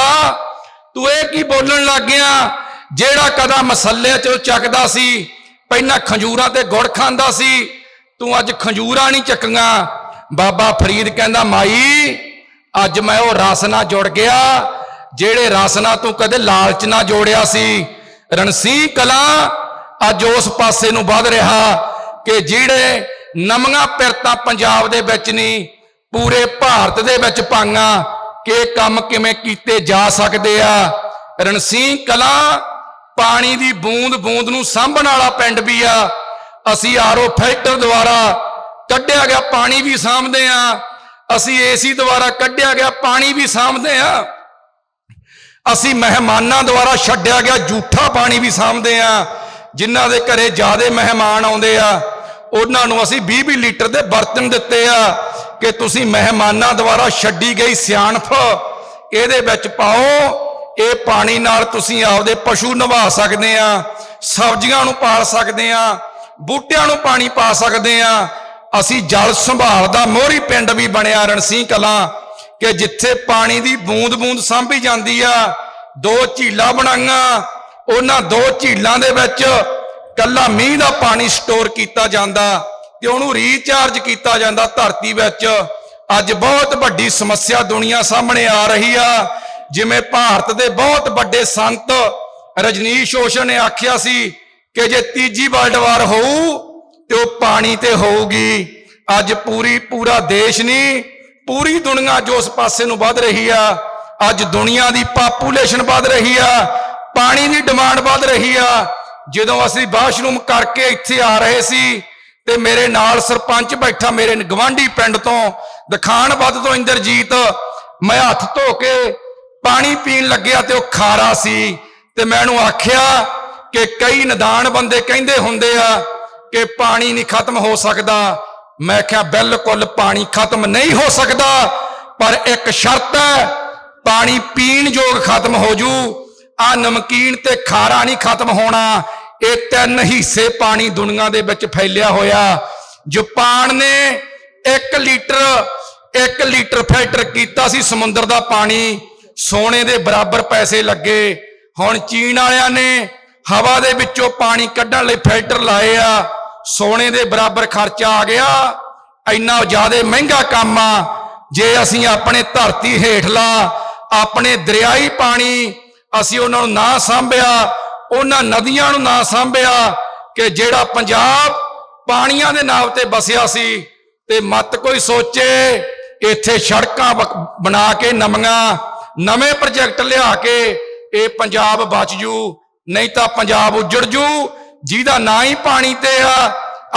ਤੂੰ ਇਹ ਕੀ ਬੋਲਣ ਲੱਗ ਗਿਆ? ਜਿਹੜਾ ਕਦਾ ਮਸੱਲੇ ਚ ਚੱਕਦਾ ਸੀ, ਪਹਿਲਾਂ ਖੰਜੂਰਾਂ ਤੇ ਗੁੜ ਖਾਂਦਾ ਸੀ, ਤੂੰ ਅੱਜ ਖੰਜੂਰਾਂ ਨਹੀਂ ਚੱਕੀਆਂ। ਬਾਬਾ ਫਰੀਦ ਕਹਿੰਦਾ, ਮਾਈ, ਅੱਜ ਮੈਂ ਉਹ ਰਸ ਨਾਲ ਜੁੜ ਗਿਆ, ਜਿਹੜੇ ਰਸ ਨਾਲ ਤੂੰ ਕਦੇ ਲਾਲਚ ਨਾਲ ਜੋੜਿਆ ਸੀ। ਰਣਸੀ ਕਲਾ ਅੱਜ ਉਸ ਪਾਸੇ ਨੂੰ ਵੱਧ ਰਿਹਾ ਕਿ ਜਿਹੜੇ ਨਵੀਆਂ ਪਿਰਤਾਂ ਪੰਜਾਬ ਦੇ ਵਿੱਚ ਨਹੀਂ ਪੂਰੇ ਭਾਰਤ ਦੇ ਵਿੱਚ ਪਾਈਆਂ ਕਿ ਕੰਮ ਕਿਵੇਂ ਕੀਤੇ ਜਾ ਸਕਦੇ ਆ। ਰਣਸੀ ਕਲਾ ਪਾਣੀ ਦੀ ਬੂੰਦ ਬੂੰਦ ਨੂੰ ਸਾਂਭਣ ਵਾਲਾ ਪਿੰਡ ਵੀ ਆ। ਅਸੀਂ ਆਰਓ ਫਿਲਟਰ ਦੁਆਰਾ ਕੱਢਿਆ ਗਿਆ, ਪਾਣੀ ਵੀ ਸਾਂਭਦੇ ਆ। ਅਸੀਂ ਏਸੀ ਦੁਆਰਾ ਕੱਢਿਆ ਗਿਆ, ਪਾਣੀ ਵੀ ਸਾਂਭਦੇ ਆ। ਅਸੀਂ ਮਹਿਮਾਨਾਂ ਦੁਆਰਾ ਛੱਡਿਆ ਗਿਆ, ਝੂਠਾ ਪਾਣੀ ਵੀ ਸਾਂਭਦੇ ਆ। ਜਿਨ੍ਹਾਂ ਦੇ ਘਰੇ ਜਿਆਦੇ ਮਹਿਮਾਨ ਆਉਂਦੇ ਆ, ਉਹਨਾਂ ਨੂੰ ਅਸੀਂ 20-20 ਲੀਟਰ ਦੇ ਬਰਤਨ ਦਿੱਤੇ ਆ ਕਿ ਤੁਸੀਂ ਮਹਿਮਾਨਾਂ ਦੁਆਰਾ ਛੱਡੀ ਗਈ ਸਿਆਣਪ, ਇਹਦੇ ਵਿੱਚ ਪਾਓ। ਇਹ ਪਾਣੀ ਨਾਲ ਤੁਸੀਂ ਆਪਦੇ ਪਸ਼ੂ ਨਵਾ ਸਕਦੇ ਆ, ਸਬਜ਼ੀਆਂ ਨੂੰ ਪਾਲ ਸਕਦੇ ਆ, ਬੂਟਿਆਂ ਨੂੰ ਪਾਣੀ ਪਾ ਸਕਦੇ ਆ ਅਸੀਂ ਜਲ ਸੰਭਾਲ ਦਾ ਮੋਹਰੀ ਪਿੰਡ ਵੀ ਬਣਿਆ ਰਣਸੀ ਕਲਾਂ, ਕਿ ਜਿੱਥੇ ਪਾਣੀ ਦੀ ਬੂੰਦ-ਬੂੰਦ ਸਾਂਭੀ ਜਾਂਦੀ ਆ। ਦੋ ਝੀਲਾਂ ਬਣਾਈਆਂ, ਉਹਨਾਂ ਦੋ ਝੀਲਾਂ ਦੇ ਵਿੱਚ ਕੱਲਾ ਮੀਂਹ ਦਾ ਪਾਣੀ ਸਟੋਰ ਕੀਤਾ ਜਾਂਦਾ ਤੇ ਉਹਨੂੰ ਰੀਚਾਰਜ ਕੀਤਾ ਜਾਂਦਾ ਧਰਤੀ ਵਿੱਚ। ਅੱਜ ਬਹੁਤ ਵੱਡੀ ਸਮੱਸਿਆ ਦੁਨੀਆ ਸਾਹਮਣੇ ਆ ਰਹੀ ਆ। ਜਿਵੇਂ ਭਾਰਤ ਦੇ ਬਹੁਤ ਵੱਡੇ ਸੰਤ ਰਜਨੀਸ਼ ਓਸ਼ਨ ਨੇ ਆਖਿਆ ਸੀ ਕਿ ਜੇ ਤੀਜੀ ਵਰਲਡ ਵਾਰ ਹੋਊ ਤੇ ਉਹ ਪਾਣੀ ਤੇ ਹੋਊਗੀ, ਅੱਜ ਪੂਰੀ, ਪੂਰਾ ਦੇਸ਼ ਨਹੀਂ ਪੂਰੀ ਦੁਨੀਆ ਜੋ ਉਸ ਪਾਸੇ ਨੂੰ ਵੱਧ ਰਹੀ ਆ, ਅੱਜ ਦੁਨੀਆ ਦੀ ਪਾਪੂਲੇਸ਼ਨ ਵੱਧ ਰਹੀ ਆ, ਪਾਣੀ ਦੀ ਡਿਮਾਂਡ ਵੱਧ ਰਹੀ ਆ, ਜਦੋਂ ਅਸੀਂ ਵਾਸ਼ਰੂਮ ਕਰਕੇ ਇੱਥੇ ਆ ਰਹੇ ਸੀ ਤੇ ਮੇਰੇ ਨਾਲ ਸਰਪੰਚ ਬੈਠਾ ਮੇਰੇ ਗਵਾਂਢੀ ਪਿੰਡ ਤੋਂ ਦਖਾਨ ਵੱਧ ਤੋਂ ਇੰਦਰਜੀਤ, ਮੈਂ ਹੱਥ ਧੋ ਕੇ ਪਾਣੀ ਪੀਣ ਲੱਗਿਆ ਤੇ ਉਹ ਖਾਰਾ ਸੀ ਤੇ ਮੈਂ ਉਹਨੂੰ ਆਖਿਆ ਕਿ ਕਈ ਨਿਦਾਨ ਬੰਦੇ ਕਹਿੰਦੇ ਹੁੰਦੇ ਆ ਕਿ ਪਾਣੀ ਨਹੀਂ ਖਤਮ ਹੋ ਸਕਦਾ। ਮੈਂ ਕਿਹਾ, ਬਿਲਕੁਲ ਪਾਣੀ ਖਤਮ ਨਹੀਂ ਹੋ ਸਕਦਾ, ਪਰ ਇੱਕ ਸ਼ਰਤ ਹੈ, ਪਾਣੀ ਪੀਣ ਯੋਗ ਖਤਮ ਹੋ ਜੂ। ਆ ਨਮਕੀਨ ਤੇ ਖਾਰਾ ਨਹੀਂ ਖਤਮ ਹੋਣਾ। ਇਹ ਤਿੰਨ ਹਿੱਸੇ ਪਾਣੀ ਦੁਨੀਆ ਦੇ ਵਿੱਚ ਫੈਲਿਆ ਹੋਇਆ। ਜਾਪਾਨ ਨੇ 1 ਲੀਟਰ 1 ਲੀਟਰ ਫਿਲਟਰ ਕੀਤਾ ਸੀ ਸਮੁੰਦਰ ਦਾ ਪਾਣੀ। ਸੋਨੇ ਦੇ ਬਰਾਬਰ ਪੈਸੇ ਲੱਗੇ। ਹੁਣ ਚੀਨ ਵਾਲਿਆਂ ਨੇ ਹਵਾ ਦੇ ਵਿੱਚੋਂ ਪਾਣੀ ਕੱਢਣ ਲਈ ਫਿਲਟਰ ਲਾਏ ਆ। ਸੋਨੇ ਦੇ ਬਰਾਬਰ ਖਰਚਾ ਆ ਗਿਆ, ਇੰਨਾ ਜ਼ਿਆਦਾ ਮਹਿੰਗਾ ਕੰਮ ਆ, ਜੇ ਅਸੀਂ ਆਪਣੇ ਧਰਤੀ ਹੇਠਲਾ, ਆਪਣੇ ਦਰਿਆਈ ਪਾਣੀ ਅਸੀਂ ਉਹਨਾਂ ਨੂੰ ਨਾ ਸਾਂਭਿਆ, ਉਹਨਾਂ ਨਦੀਆਂ ਨੂੰ ਨਾ ਸਾਂਭਿਆ, ਕਿ ਜਿਹੜਾ ਪੰਜਾਬ ਪਾਣੀਆਂ ਦੇ ਨਾਮ ਤੇ ਵਸਿਆ ਸੀ, ਤੇ ਮਤ ਕੋਈ ਸੋਚੇ, ਇੱਥੇ ਸੜਕਾਂ ਬਕ- ਬਣਾ ਕੇ ਨਵੀਆਂ, ਨਵੇਂ ਪ੍ਰੋਜੈਕਟ ਲਿਆ ਕੇ, ਇਹ ਪੰਜਾਬ ਬਚ ਜੂ, ਨਹੀਂ ਤਾਂ ਪੰਜਾਬ ਉੱਜੜ ਜੂ ਜਿਹਦਾ ਨਾਂ ਹੀ ਪਾਣੀ ਤੇ ਆ,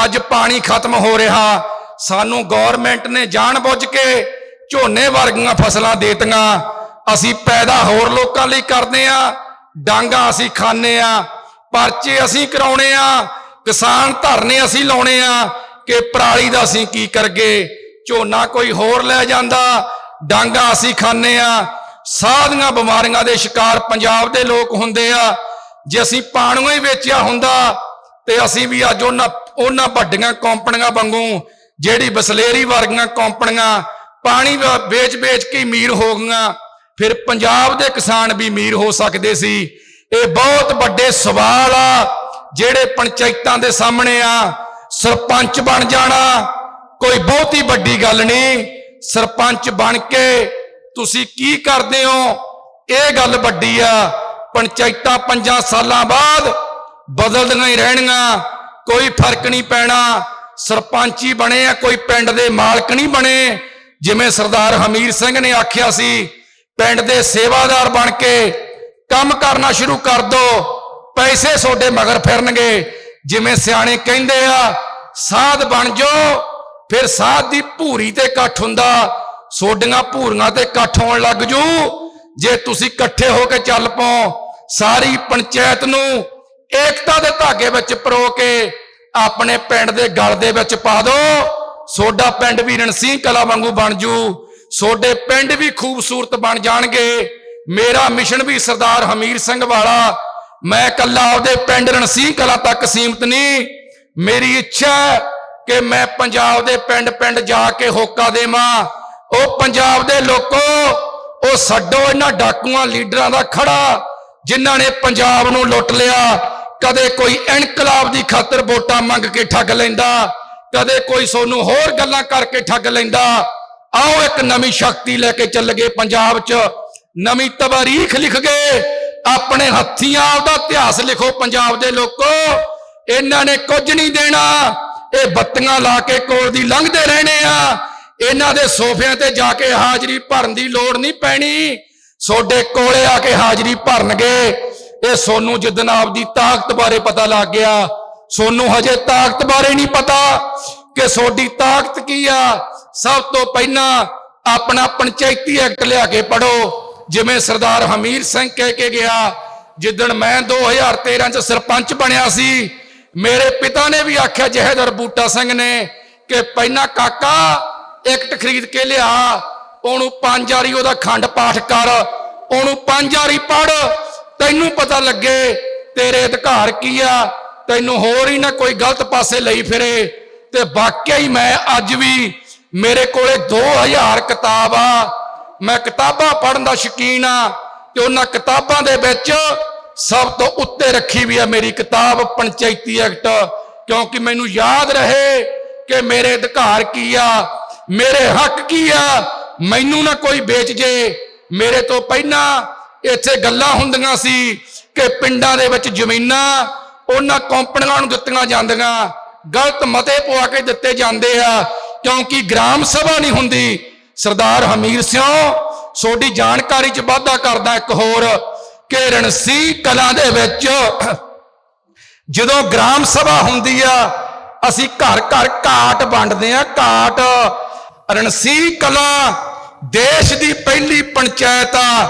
ਅੱਜ ਪਾਣੀ ਖਤਮ ਹੋ ਰਿਹਾ। ਸਾਨੂੰ ਗਵਰਨਮੈਂਟ ਨੇ ਜਾਣ ਬੁੱਝ ਕੇ ਝੋਨੇ ਵਰਗੀਆਂ ਫਸਲਾਂ ਦੇਤੀਆਂ। ਅਸੀਂ ਪੈਦਾ ਹੋਰ ਲੋਕਾਂ ਲਈ ਕਰਦੇ ਆ ਡਾਂਗਾ ਅਸੀਂ ਖਾਣੇ ਆ ਪਰਚੇ ਅਸੀਂ ਕਰਾਉਣੇ ਆ ਕਿਸਾਨ ਧਰਨੇ ਅਸੀਂ ਲਾਉਣੇ ਆ ਕਿ ਪਰਾਲੀ ਦਾ ਅਸੀਂ ਕੀ ਕਰਗੇ। ਝੋਨਾ ਕੋਈ ਹੋਰ ਲੈ ਜਾਂਦਾ, ਡਾਂਗਾ ਅਸੀਂ ਖਾਣੇ ਆ ਸਾਹ ਬਿਮਾਰੀਆਂ ਦੇ ਸ਼ਿਕਾਰ ਪੰਜਾਬ ਦੇ ਲੋਕ ਹੁੰਦੇ ਆ। ਜੇ ਅਸੀਂ ਪਾਣੀਆਂ ਹੀ ਵੇਚਿਆ ਹੁੰਦਾ, ਤੇ ਅਸੀਂ ਵੀ ਅੱਜ ਉਹਨਾਂ ਉਹਨਾਂ ਵੱਡੀਆਂ ਕੰਪਨੀਆਂ ਵਾਂਗੂ, ਜਿਹੜੀ ਬਸਲੇਰੀ ਵਰਗੀਆਂ ਕੰਪਨੀਆਂ, ਪਾਣੀ ਵੇ- ਵੇਚ-ਵੇਚ ਕੇ ਅਮੀਰ ਹੋ ਗਈਆਂ, ਫਿਰ ਪੰਜਾਬ ਦੇ ਕਿਸਾਨ ਵੀ ਅਮੀਰ ਹੋ ਸਕਦੇ ਸੀ। ਇਹ ਬਹੁਤ ਵੱਡੇ ਸਵਾਲ ਆ, ਜਿਹੜੇ ਪੰਚਾਇਤਾਂ ਦੇ ਸਾਹਮਣੇ ਆ। ਸਰਪੰਚ ਬਣ ਜਾਣਾ, ਕੋਈ ਬਹੁਤੀ ਵੱਡੀ ਗੱਲ ਨਹੀਂ। ਸਰਪੰਚ ਬਣ ਕੇ ਤੁਸੀਂ ਕੀ ਕਰਦੇ ਹੋ? ਇਹ ਗੱਲ ਵੱਡੀ ਆ। ਪੰਚਾਇਤਾਂ ਪੰਜਾਂ ਸਾਲਾਂ ਬਾਅਦ ਬਦਲਦੀਆਂ ਹੀ ਰਹਿਣੀਆਂ ਕੋਈ ਫ਼ਰਕ ਨਹੀਂ ਪੈਣਾ। ਸਰਪੰਚੀ ਬਣੇ ਆ, ਕੋਈ ਪਿੰਡ ਦੇ ਮਾਲਕ ਨਹੀਂ ਬਣੇ। ਜਿਵੇਂ ਸਰਦਾਰ ਹਮੀਰ ਸਿੰਘ ਨੇ ਆਖਿਆ ਸੀ, ਪਿੰਡ ਦੇ ਸੇਵਾਦਾਰ ਬਣ ਕੇ ਕੰਮ ਕਰਨਾ ਸ਼ੁਰੂ ਕਰ ਦੋ, ਪੈਸੇ ਤੁਹਾਡੇ ਮਗਰ ਫਿਰਨਗੇ। ਜਿਵੇਂ ਸਿਆਣੇ ਕਹਿੰਦੇ ਆ, ਸਾਧ ਬਣ ਜਾਓ ਫਿਰ ਸਾਧ ਦੀ ਭੂਰੀ ਤੇ ਇਕੱਠ ਹੁੰਦਾ, ਸੋਡੀਆਂ ਭੂਰੀਆਂ ਤੇ ਇਕੱਠ ਹੋਣ ਲੱਗ ਜੂ। ਜੇ ਤੁਸੀਂ ਇਕੱਠੇ ਹੋ ਕੇ ਚੱਲ ਪਓ, ਸਾਰੀ ਪੰਚਾਇਤ ਨੂੰ ਏਕਤਾ ਦੇ ਧਾਗੇ ਵਿੱਚ ਪਰੋ ਕੇ ਆਪਣੇ ਪਿੰਡ ਦੇ ਗਲ ਦੇ ਵਿੱਚ ਪਾ ਦਿਓ ਸੋਡਾ ਪਿੰਡ ਵੀ ਰਣਸੀਂਹ ਕਲਾ ਵਾਂਗੂ ਬਣ ਜੂ। ਸੋਡੇ ਪਿੰਡ ਵੀ ਖੂਬਸੂਰਤ ਬਣ ਜਾਣਗੇ। ਮੇਰਾ ਮਿਸ਼ਨ ਵੀ ਸਰਦਾਰ ਹਮੀਰ ਸਿੰਘ ਵਾਲਾ। ਮੈਂ ਕੱਲਾ ਆਪਦੇ ਪਿੰਡ ਰਣਸੀਂਹ ਕਲਾ ਤੱਕ ਸੀਮਤ ਨਹੀਂ। ਮੇਰੀ ਇੱਛਾ ਕਿ ਮੈਂ ਪੰਜਾਬ ਦੇ ਪਿੰਡ ਪਿੰਡ ਜਾ ਕੇ ਹੋਕਾ ਦੇਵਾਂ। ਉਹ ਪੰਜਾਬ ਦੇ ਲੋਕੋ ਉਹ ਛੱਡੋ ਇਹਨਾਂ ਡਾਕੂਆਂ ਲੀਡਰਾਂ ਦਾ ਖੜਾ, ਜਿਨ੍ਹਾਂ ਨੇ ਪੰਜਾਬ ਨੂੰ ਲੁੱਟ ਲਿਆ। ਕਦੇ ਕੋਈ ਇਨਕਲਾਬ ਦੀ ਖਾਤਰ ਵੋਟਾਂ ਮੰਗ ਕੇ ਠੱਗ ਲੈਂਦਾ, ਕਦੇ ਕੋਈ ਸੋਨੂੰ ਹੋਰ ਗੱਲਾਂ ਕਰਕੇ ਠੱਗ ਲੈਂਦਾ। ਆਓ ਇੱਕ ਨਵੀਂ ਸ਼ਕਤੀ ਲੈ ਕੇ ਚੱਲ ਗਏ ਪੰਜਾਬ 'ਚ। ਨਵੀਂ ਤਬਾਰੀਖ ਲਿਖ ਗਏ ਆਪਣੇ ਹੱਥੀਆਂ ਆਪਦਾ ਇਤਿਹਾਸ ਲਿਖੋ ਪੰਜਾਬ ਦੇ ਲੋਕੋ। ਇਹਨਾਂ ਨੇ ਕੁਝ ਨਹੀਂ ਦੇਣਾ, ਇਹ ਬੱਤੀਆਂ ਲਾ ਕੇ ਕੋਲ ਦੀ ਲੰਘਦੇ ਰਹਿਣੇ ਆ। ਇਹਨਾਂ ਦੇ ਸੋਫਿਆਂ ਤੇ ਜਾ ਕੇ ਹਾਜ਼ਰੀ ਭਰਨ ਦੀ ਲੋੜ ਨਹੀਂ ਪੈਣੀ। ਸੋਡੇ ਕੋਲੇ ਆ ਕੇ ਹਾਜ਼ਰੀ ਭਰਨਗੇ। ਇਹ ਸੋਨੂੰ ਜਿੱਦਨ ਆਪਦੀ ਤਾਕਤ ਬਾਰੇ ਪਤਾ ਲੱਗ ਗਿਆ। ਸੋਨੂੰ ਹਜੇ ਤਾਕਤ ਬਾਰੇ ਨਹੀਂ ਪਤਾ ਕਿ ਸੋਡੀ ਤਾਕਤ ਕੀ ਆ। ਸਭ ਤੋਂ ਪਹਿਲਾਂ ਆਪਣਾ ਪੰਚਾਇਤੀ ਐਕਟ ਲਿਆ ਕੇ ਪੜੋ ਜਿਵੇਂ ਸਰਦਾਰ ਹਮੀਰ ਸਿੰਘ ਕਹਿ ਕੇ ਗਿਆ, ਜਿੱਦਣ ਮੈਂ 2013 ਚ ਸਰਪੰਚ ਬਣਿਆ ਸੀ, ਮੇਰੇ ਪਿਤਾ ਨੇ ਵੀ ਆਖਿਆ, ਜਹੇਦਰ ਬੂਟਾ ਸਿੰਘ ਨੇ, ਕਿ ਪਹਿਲਾਂ ਕਾਕਾ ਐਕਟ ਖਰੀਦ ਕੇ ਲਿਆ। ਉਹਨੂੰ ਪੰਜ ਵਾਰੀ ਉਹਦਾ ਖੰਡ ਪਾਠ ਕਰ। ਉਹਨੂੰ ਪੰਜ ਵਾਰੀ ਪੜ ਤੈਨੂੰ ਪਤਾ ਲੱਗੇ, ਤੇਰੇ ਅਧਿਕਾਰ ਕੀ ਆ? ਤੈਨੂੰ ਹੋਰ ਹੀ ਨਾ ਕੋਈ ਗਲਤ ਪਾਸੇ ਲਈ ਫਿਰੇ। ਤੇ ਵਾਕਿਆ ਹੀ ਮੈਂ ਅੱਜ ਵੀ ਮੇਰੇ ਕੋਲੇ 2000 ਕਿਤਾਬ ਆ। ਮੈਂ ਕਿਤਾਬਾਂ ਪੜਨ ਦਾ ਸ਼ੌਕੀਨ ਆ ਤੇ ਉਹਨਾਂ ਕਿਤਾਬਾਂ ਦੇ ਵਿੱਚ ਸਭ ਤੋਂ ਉੱਤੇ ਰੱਖੀ ਵੀ ਆ ਮੇਰੀ ਕਿਤਾਬ ਪੰਚਾਇਤੀ ਐਕਟ। ਕਿਉਂਕਿ ਮੈਨੂੰ ਯਾਦ ਰਹੇ ਕਿ ਮੇਰੇ ਅਧਿਕਾਰ ਕੀ ਆ ਮੇਰੇ ਹੱਕ ਕੀ ਆ? ਮੈਨੂੰ ਨਾ ਕੋਈ ਵੇਚ ਜੇ। ਮੇਰੇ ਤੋਂ ਪਹਿਲਾਂ ਇੱਥੇ ਗੱਲਾਂ ਹੁੰਦੀਆਂ ਸੀ ਕਿ ਪਿੰਡਾਂ ਦੇ ਵਿੱਚ ਜ਼ਮੀਨਾਂ ਉਹਨਾਂ ਕੰਪਨੀਆਂ ਨੂੰ ਦਿੱਤੀਆਂ ਜਾਂਦੀਆਂ। ਗਲਤ ਮਤੇ ਪਵਾ ਕੇ ਦਿੱਤੇ ਜਾਂਦੇ ਆ, ਕਿਉਂਕਿ ਗ੍ਰਾਮ ਸਭਾ ਨਹੀਂ ਹੁੰਦੀ। ਸਰਦਾਰ ਹਮੀਰ ਸਿੰਘ ਸੋਡੀ ਜਾਣਕਾਰੀ ਚ ਵਾਧਾ ਕਰਦਾ ਇੱਕ ਹੋਰ ਕਿ ਰਣਸੀ ਕਲਾਂ ਦੇ ਵਿੱਚ ਜਦੋਂ ਗ੍ਰਾਮ ਸਭਾ ਹੁੰਦੀ ਆ, ਅਸੀਂ ਘਰ ਘਰ ਘਾਟ ਵੰਡਦੇ ਆ ਘਾਟ ਰਣਸੀ ਕਲਾ ਦੇਸ਼ ਦੀ ਪਹਿਲੀ ਪੰਚਾਇਤ ਆ,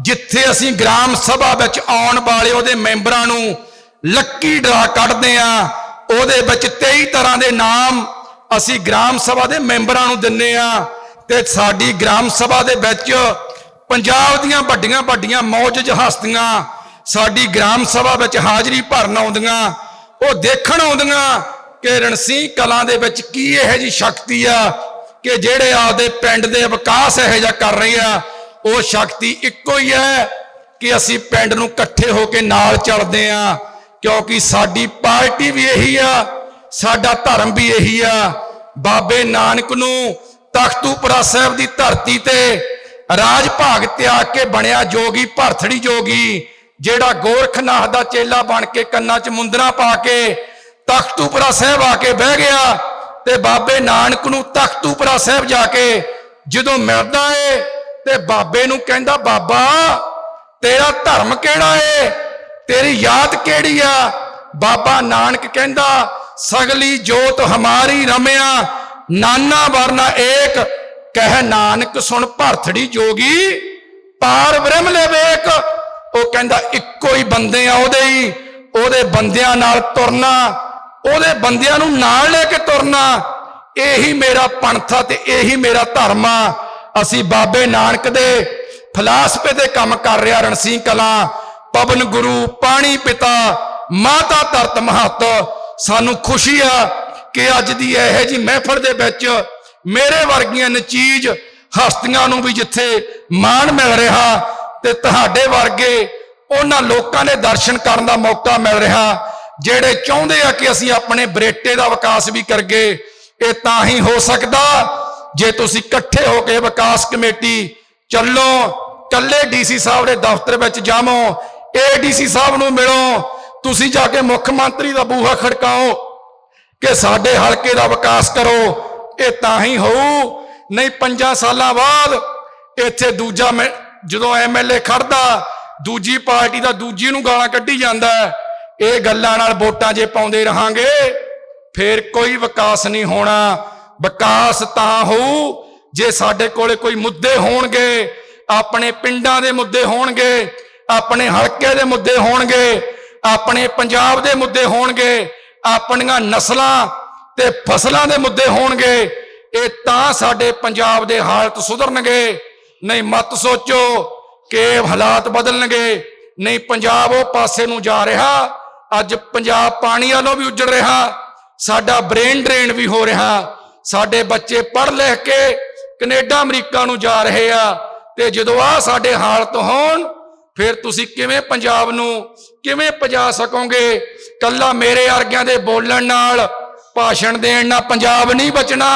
ਜਿੱਥੇ ਅਸੀਂ ਗ੍ਰਾਮ ਸਭਾ ਵਿੱਚ ਆਉਣ ਵਾਲੇ ਉਹਦੇ ਮੈਂਬਰਾਂ ਨੂੰ ਲੱਕੀ ਡਰਾ ਕੱਢਦੇ ਆ। ਉਹਦੇ ਵਿੱਚ 23 ਤਰ੍ਹਾਂ ਦੇ ਨਾਮ ਅਸੀਂ ਗ੍ਰਾਮ ਸਭਾ ਦੇ ਮੈਂਬਰਾਂ ਨੂੰ ਦਿੰਨੇ ਆ ਤੇ ਸਾਡੀ ਗ੍ਰਾਮ ਸਭਾ ਦੇ ਵਿੱਚ ਪੰਜਾਬ ਦੀਆਂ ਵੱਡੀਆਂ ਵੱਡੀਆਂ ਮੌਜ ਹਸਤੀਆਂ ਸਾਡੀ ਗ੍ਰਾਮ ਸਭਾ ਵਿੱਚ ਹਾਜ਼ਰੀ ਭਰਨ ਆਉਂਦੀਆਂ, ਉਹ ਦੇਖਣ ਆਉਂਦੀਆਂ ਕਿ ਰਣਸੀ ਕਲਾਂ ਦੇ ਵਿੱਚ ਕੀ ਇਹੋ ਜੀ ਸ਼ਕਤੀ ਆ ਕਿ ਜਿਹੜੇ ਆਪਦੇ ਪਿੰਡ ਦੇ ਵਿਕਾਸ ਇਹੋ ਜਿਹਾ ਕਰ ਰਹੇ ਆ, ਉਹ ਸ਼ਕਤੀ ਇੱਕੋ ਹੀ ਹੈ ਕਿ ਅਸੀਂ ਪਿੰਡ ਨੂੰ ਇਕੱਠੇ ਹੋ ਕੇ ਨਾਲ ਚੱਲਦੇ ਆ, ਕਿਉਂਕਿ ਸਾਡੀ ਪਾਰਟੀ ਵੀ ਇਹੀ ਆ, ਸਾਡਾ ਧਰਮ ਵੀ ਇਹੀ ਆ। ਬਾਬੇ ਨਾਨਕ ਨੂੰ ਤਖਤੂਪੁਰਾ ਸਾਹਿਬ ਦੀ ਧਰਤੀ ਤੇ ਰਾਜ ਭਾਗ ਤਿਆਗ ਕੇ ਬਣਿਆ ਜੋਗੀ, ਭਰਥੜੀ ਜੋਗੀ, ਜਿਹੜਾ ਗੋਰਖਨਾਥ ਦਾ ਚੇਲਾ ਬਣ ਕੇ ਕੰਨਾਂ 'ਚ ਮੁੰਦਰਾ ਪਾ ਕੇ ਤਖਤੂਪੁਰਾ ਸਾਹਿਬ ਆ ਕੇ ਬਹਿ ਗਿਆ ਤੇ ਬਾਬੇ ਨਾਨਕ ਨੂੰ ਤਖਤੂਪੁਰਾ ਸਾਹਿਬ ਜਾ ਕੇ ਜਦੋਂ ਮਿਲਦਾ ਏ ਤੇ ਬਾਬੇ ਨੂੰ ਕਹਿੰਦਾ, ਬਾਬਾ, ਤੇਰਾ ਧਰਮ ਕਿਹੜਾ ਏ? ਤੇਰੀ ਯਾਦ ਕਿਹੜੀ ਆ? ਬਾਬਾ ਨਾਨਕ ਕਹਿੰਦਾ, ਸਗਲੀ ਜੋਤ ਹਮਾਰੀ ਰਮਿਆ, ਨਾਨਾ ਵਰਨਾ ਏਕ, ਕਹਿ ਨਾਨਕ ਸੁਣ ਭਰਥੜੀ ਜੋਗੀ, ਪਾਰ ਬ੍ਰਹਮ ਲੈ ਉਹ ਕਹਿੰਦਾ, ਇੱਕੋ ਹੀ ਬੰਦੇ ਆ ਉਹਦੇ ਹੀ, ਉਹਦੇ ਬੰਦਿਆਂ ਨਾਲ ਤੁਰਨਾ ਉਹਦੇ ਬੰਦਿਆਂ ਨੂੰ ਨਾਲ ਲੈ ਕੇ ਤੁਰਨਾ, ਇਹੀ ਮੇਰਾ ਪੰਥ ਆ ਤੇ ਇਹੀ ਮੇਰਾ ਧਰਮ ਆ। ਅਸੀਂ ਬਾਬੇ ਨਾਨਕ ਦੇ ਫਲਸਫੇ ਤੇ ਕੰਮ ਕਰ ਰਿਹਾ ਰਣਸੀਂਹ ਕਲਾ, ਪਵਨ ਗੁਰੂ, ਪਾਣੀ ਪਿਤਾ, ਮਾਤਾ ਧਰਤ ਮਹੱਤ। ਸਾਨੂੰ ਖੁਸ਼ੀ ਆ ਕਿ ਅੱਜ ਦੀ ਇਹੋ ਜੀ ਮਹਿਫਲ ਦੇ ਵਿੱਚ ਮੇਰੇ ਵਰਗੀਆਂ ਨਚੀਜ ਹਸਤੀਆਂ ਨੂੰ ਵੀ ਜਿੱਥੇ ਮਾਣ ਮਿਲ ਰਿਹਾ ਤੇ ਤੁਹਾਡੇ ਵਰਗੇ ਉਹਨਾਂ ਲੋਕਾਂ ਦੇ ਦਰਸ਼ਨ ਕਰਨ ਦਾ ਮੌਕਾ ਮਿਲ ਰਿਹਾ। ਜਿਹੜੇ ਚਾਹੁੰਦੇ ਆ ਕਿ ਅਸੀਂ ਆਪਣੇ ਬਰੇਟੇ ਦਾ ਵਿਕਾਸ ਵੀ ਕਰਗੇ, ਇਹ ਤਾਂ ਹੀ ਹੋ ਸਕਦਾ ਜੇ ਤੁਸੀਂ ਇਕੱਠੇ ਹੋ ਕੇ ਵਿਕਾਸ ਕਮੇਟੀ ਚੱਲੋ ਕੱਲੇ ਡੀਸੀ ਸਾਹਿਬ ਦੇ ਦਫ਼ਤਰ ਵਿੱਚ ਜਾਵੋ, ਇਹ ਏਡੀਸੀ ਸਾਹਿਬ ਨੂੰ ਮਿਲੋ, ਤੁਸੀਂ ਜਾ ਕੇ ਮੁੱਖ ਮੰਤਰੀ ਦਾ ਬੂਹਾ ਖੜਕਾਓ, ਕਿ ਸਾਡੇ ਹਲਕੇ ਦਾ ਵਿਕਾਸ ਕਰੋ, ਇਹ ਤਾਂ ਹੀ ਹੋਊ ਨਹੀਂ, ਪੰਜਾਂ ਸਾਲਾਂ ਬਾਅਦ ਇੱਥੇ ਦੂਜਾ ਮੈਂ- ਜਦੋਂ ਐਮਐਲਏ ਖੜਦਾ ਦੂਜੀ ਪਾਰਟੀ ਦਾ ਦੂਜੀ ਨੂੰ ਗਾਲਾਂ ਕੱਢੀ ਜਾਂਦਾ ਹੈ। ਇਹ ਗੱਲਾਂ ਨਾਲ ਵੋਟਾਂ ਜੇ ਪਾਉਂਦੇ ਰਹਾਂਗੇ, ਫੇਰ ਕੋਈ ਵਿਕਾਸ ਨਹੀਂ ਹੋਣਾ। ਵਿਕਾਸ ਤਾਂ ਹੋਊ ਜੇ ਸਾਡੇ ਕੋਲੇ ਕੋਈ ਮੁੱਦੇ ਹੋਣਗੇ, ਆਪਣੇ ਪਿੰਡਾਂ ਦੇ ਮੁੱਦੇ ਹੋਣਗੇ, ਆਪਣੇ ਹਲਕੇ ਦੇ ਮੁੱਦੇ ਹੋਣਗੇ, ਆਪਣੇ ਪੰਜਾਬ ਦੇ ਮੁੱਦੇ ਹੋਣਗੇ, ਆਪਣੀਆਂ ਨਸਲਾਂ ਤੇ ਫਸਲਾਂ ਦੇ ਮੁੱਦੇ ਹੋਣਗੇ, ਇਹ ਤਾਂ ਸਾਡੇ ਪੰਜਾਬ ਦੇ ਹਾਲਤ ਸੁਧਰਨਗੇ। ਨਹੀਂ ਮਤ ਸੋਚੋ ਕਿ ਹਾਲਾਤ ਬਦਲਣਗੇ ਨਹੀਂ ਪੰਜਾਬ ਉਹ ਪਾਸੇ ਨੂੰ ਜਾ ਰਿਹਾ ਅੱਜ ਪੰਜਾਬ ਪਾਣੀ ਵੱਲੋਂ ਵੀ ਉੱਜੜ ਰਿਹਾ, ਸਾਡਾ ਬ੍ਰੇਨ ਡਰੇਨ ਵੀ ਹੋ ਰਿਹਾ। ਸਾਡੇ ਬੱਚੇ ਪੜ੍ਹ ਲਿਖ ਕੇ ਕੈਨੇਡਾ, ਅਮਰੀਕਾ ਨੂੰ ਜਾ ਰਹੇ ਆ ਤੇ ਜਦੋਂ ਆ ਸਾਡੇ ਹਾਲਤ ਹੋਣ, ਫਿਰ ਤੁਸੀਂ ਕਿਵੇਂ ਪੰਜਾਬ ਨੂੰ, ਕਿਵੇਂ ਪਜਾ ਸਕੋਗੇ? ਕੱਲਾ ਮੇਰੇ ਵਰਗਿਆਂ ਦੇ ਬੋਲਣ ਨਾਲ ਭਾਸ਼ਣ ਦੇਣ ਨਾਲ ਪੰਜਾਬ ਨਹੀਂ ਬਚਣਾ।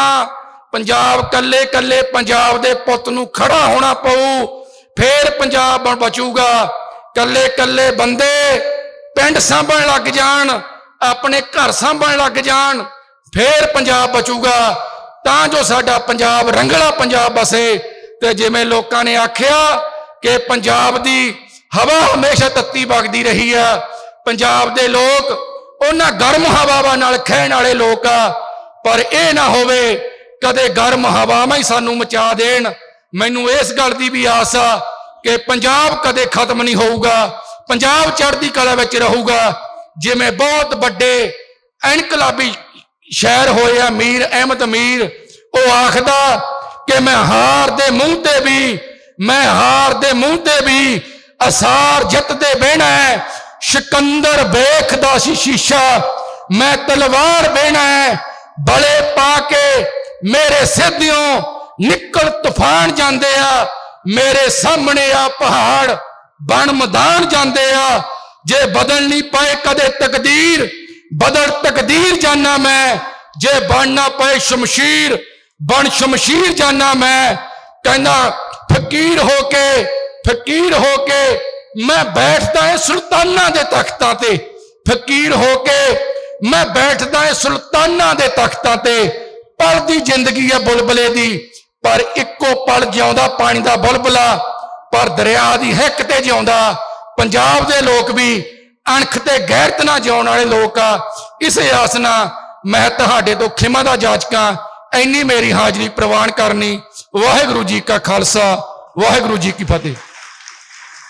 ਪੰਜਾਬ ਕੱਲੇ ਕੱਲੇ ਪੰਜਾਬ ਦੇ ਪੁੱਤ ਨੂੰ ਖੜਾ ਹੋਣਾ ਪਊ, ਫੇਰ ਪੰਜਾਬ ਬਚੂਗਾ। ਕੱਲੇ ਕੱਲੇ ਬੰਦੇ ਪਿੰਡ ਸਾਂਭਣ ਲੱਗ ਜਾਣ, ਆਪਣੇ ਘਰ ਸਾਂਭਣ ਲੱਗ ਜਾਣ, ਫੇਰ ਪੰਜਾਬ ਬਚੂਗਾ। ਤਾਂ ਜੋ ਸਾਡਾ ਪੰਜਾਬ ਰੰਗਲਾ ਪੰਜਾਬ ਬਸੇ ਤੇ ਜਿਵੇਂ ਲੋਕਾਂ ਨੇ ਆਖਿਆ ਕਿ ਪੰਜਾਬ ਦੀ ਹਵਾ ਹਮੇਸ਼ਾ ਤੱਤੀ ਵਗਦੀ ਰਹੀ ਆ। ਪੰਜਾਬ ਦੇ ਲੋਕ ਉਹਨਾਂ ਗਰਮ ਹਵਾਵਾਂ ਨਾਲ ਖਹਿਣ ਵਾਲੇ ਲੋਕ ਆ। ਪਰ ਇਹ ਨਾ ਹੋਵੇ ਕਦੇ ਗਰਮ ਹਵਾਵਾਂ ਹੀ ਸਾਨੂੰ ਮਚਾ ਦੇਣ। ਮੈਨੂੰ ਇਸ ਗੱਲ ਦੀ ਵੀ ਆਸ ਆ ਕਿ ਪੰਜਾਬ ਕਦੇ ਖਤਮ ਨਹੀਂ ਹੋਊਗਾ। ਪੰਜਾਬ ਚੜ੍ਹਦੀ ਕਲਾ ਵਿੱਚ ਰਹੂਗਾ। ਜਿਵੇਂ ਬਹੁਤ ਵੱਡੇ ਇਨਕਲਾਬੀ ਸ਼ਾਇਰ ਹੋਏ ਆ, ਮੀਰ ਅਹਿਮਦ ਮੀਰ। ਉਹ ਆਖਦਾ ਕਿ ਮੈਂ ਹਾਰ ਦੇ ਮੂੰਹ ਤੇ ਵੀ, ਮੈਂ ਹਾਰ ਦੇ ਮੂੰਹ ਤੇ ਵੀ ਅਸਾਰ ਜਿੱਤ ਦੇ ਬਹਿਣਾ ਹੈ। ਸਿਕੰਦਰ ਵੇਖਦਾ ਸੀ ਸ਼ੀਸ਼ਾ, ਮੈਂ ਤਲਵਾਰ ਬਹਿਣਾ ਹੈ। ਬਲੇ ਪਾ ਕੇ ਮੇਰੇ ਸਿੱਧਿਓਂ ਨਿਕਲ ਤੂਫਾਨ ਜਾਂਦੇ ਆ, ਮੇਰੇ ਸਾਹਮਣੇ ਆ ਪਹਾੜ। ਬਣ ਮੈਦਾਨ ਜਾਂਦੇ ਆ। ਜੇ ਬਦਲ ਨਹੀਂ ਪਾਏ ਕਦੇ ਤਕਦੀਰ, ਬਦਲ ਤਕਦੀਰ ਜਾਨਾ ਮੈਂ। ਜੇ ਬਣਨਾ ਪਏ ਸ਼ਮਸ਼ੀਰ, ਬਣ ਸ਼ਮਸ਼ੀਰ ਜਾਨਾ ਮੈਂ। ਕਹਿੰਦਾ, ਫਕੀਰ ਹੋ ਕੇ, ਫਕੀਰ ਹੋ ਕੇ ਮੈਂ ਬੈਠਦਾ ਹਾਂ ਸੁਲਤਾਨਾਂ ਦੇ ਤਖਤਾਂ ਤੇ। ਫਕੀਰ ਹੋ ਕੇ ਮੈਂ ਬੈਠਦਾ ਹਾਂ ਸੁਲਤਾਨਾਂ ਦੇ ਤਖਤਾਂ ਤੇ। ਪਲ ਦੀ ਜ਼ਿੰਦਗੀ ਹੈ ਬੁਲਬਲੇ ਦੀ, ਪਰ ਇੱਕੋ ਪਲ ਜਿਉਂਦਾ ਪਾਣੀ ਦਾ ਬੁਲਬਲਾ। ਪਰ ਦਰਿਆ ਦੀ ਹਿੱਕ ਤੇ ਜਿਉਂਦਾ, ਪੰਜਾਬ ਦੇ ਲੋਕ ਵੀ ਅਣਖ ਤੇ ਗੈਰਤ ਨਾਲ ਜਿਉਣ ਵਾਲੇ ਲੋਕ ਆ। ਇਸੇ ਆਸ ਨਾਲ ਮੈਂ ਤੁਹਾਡੇ ਤੋਂ ਖਿਮਾ ਦਾ ਜਾਚਕਾਂ, ਇੰਨੀ ਮੇਰੀ ਹਾਜ਼ਰੀ ਪ੍ਰਵਾਨ ਕਰਨੀ। ਵਾਹਿਗੁਰੂ ਜੀ ਕਾ ਖਾਲਸਾ, ਵਾਹਿਗੁਰੂ ਜੀ ਕੀ ਫਤਿਹ।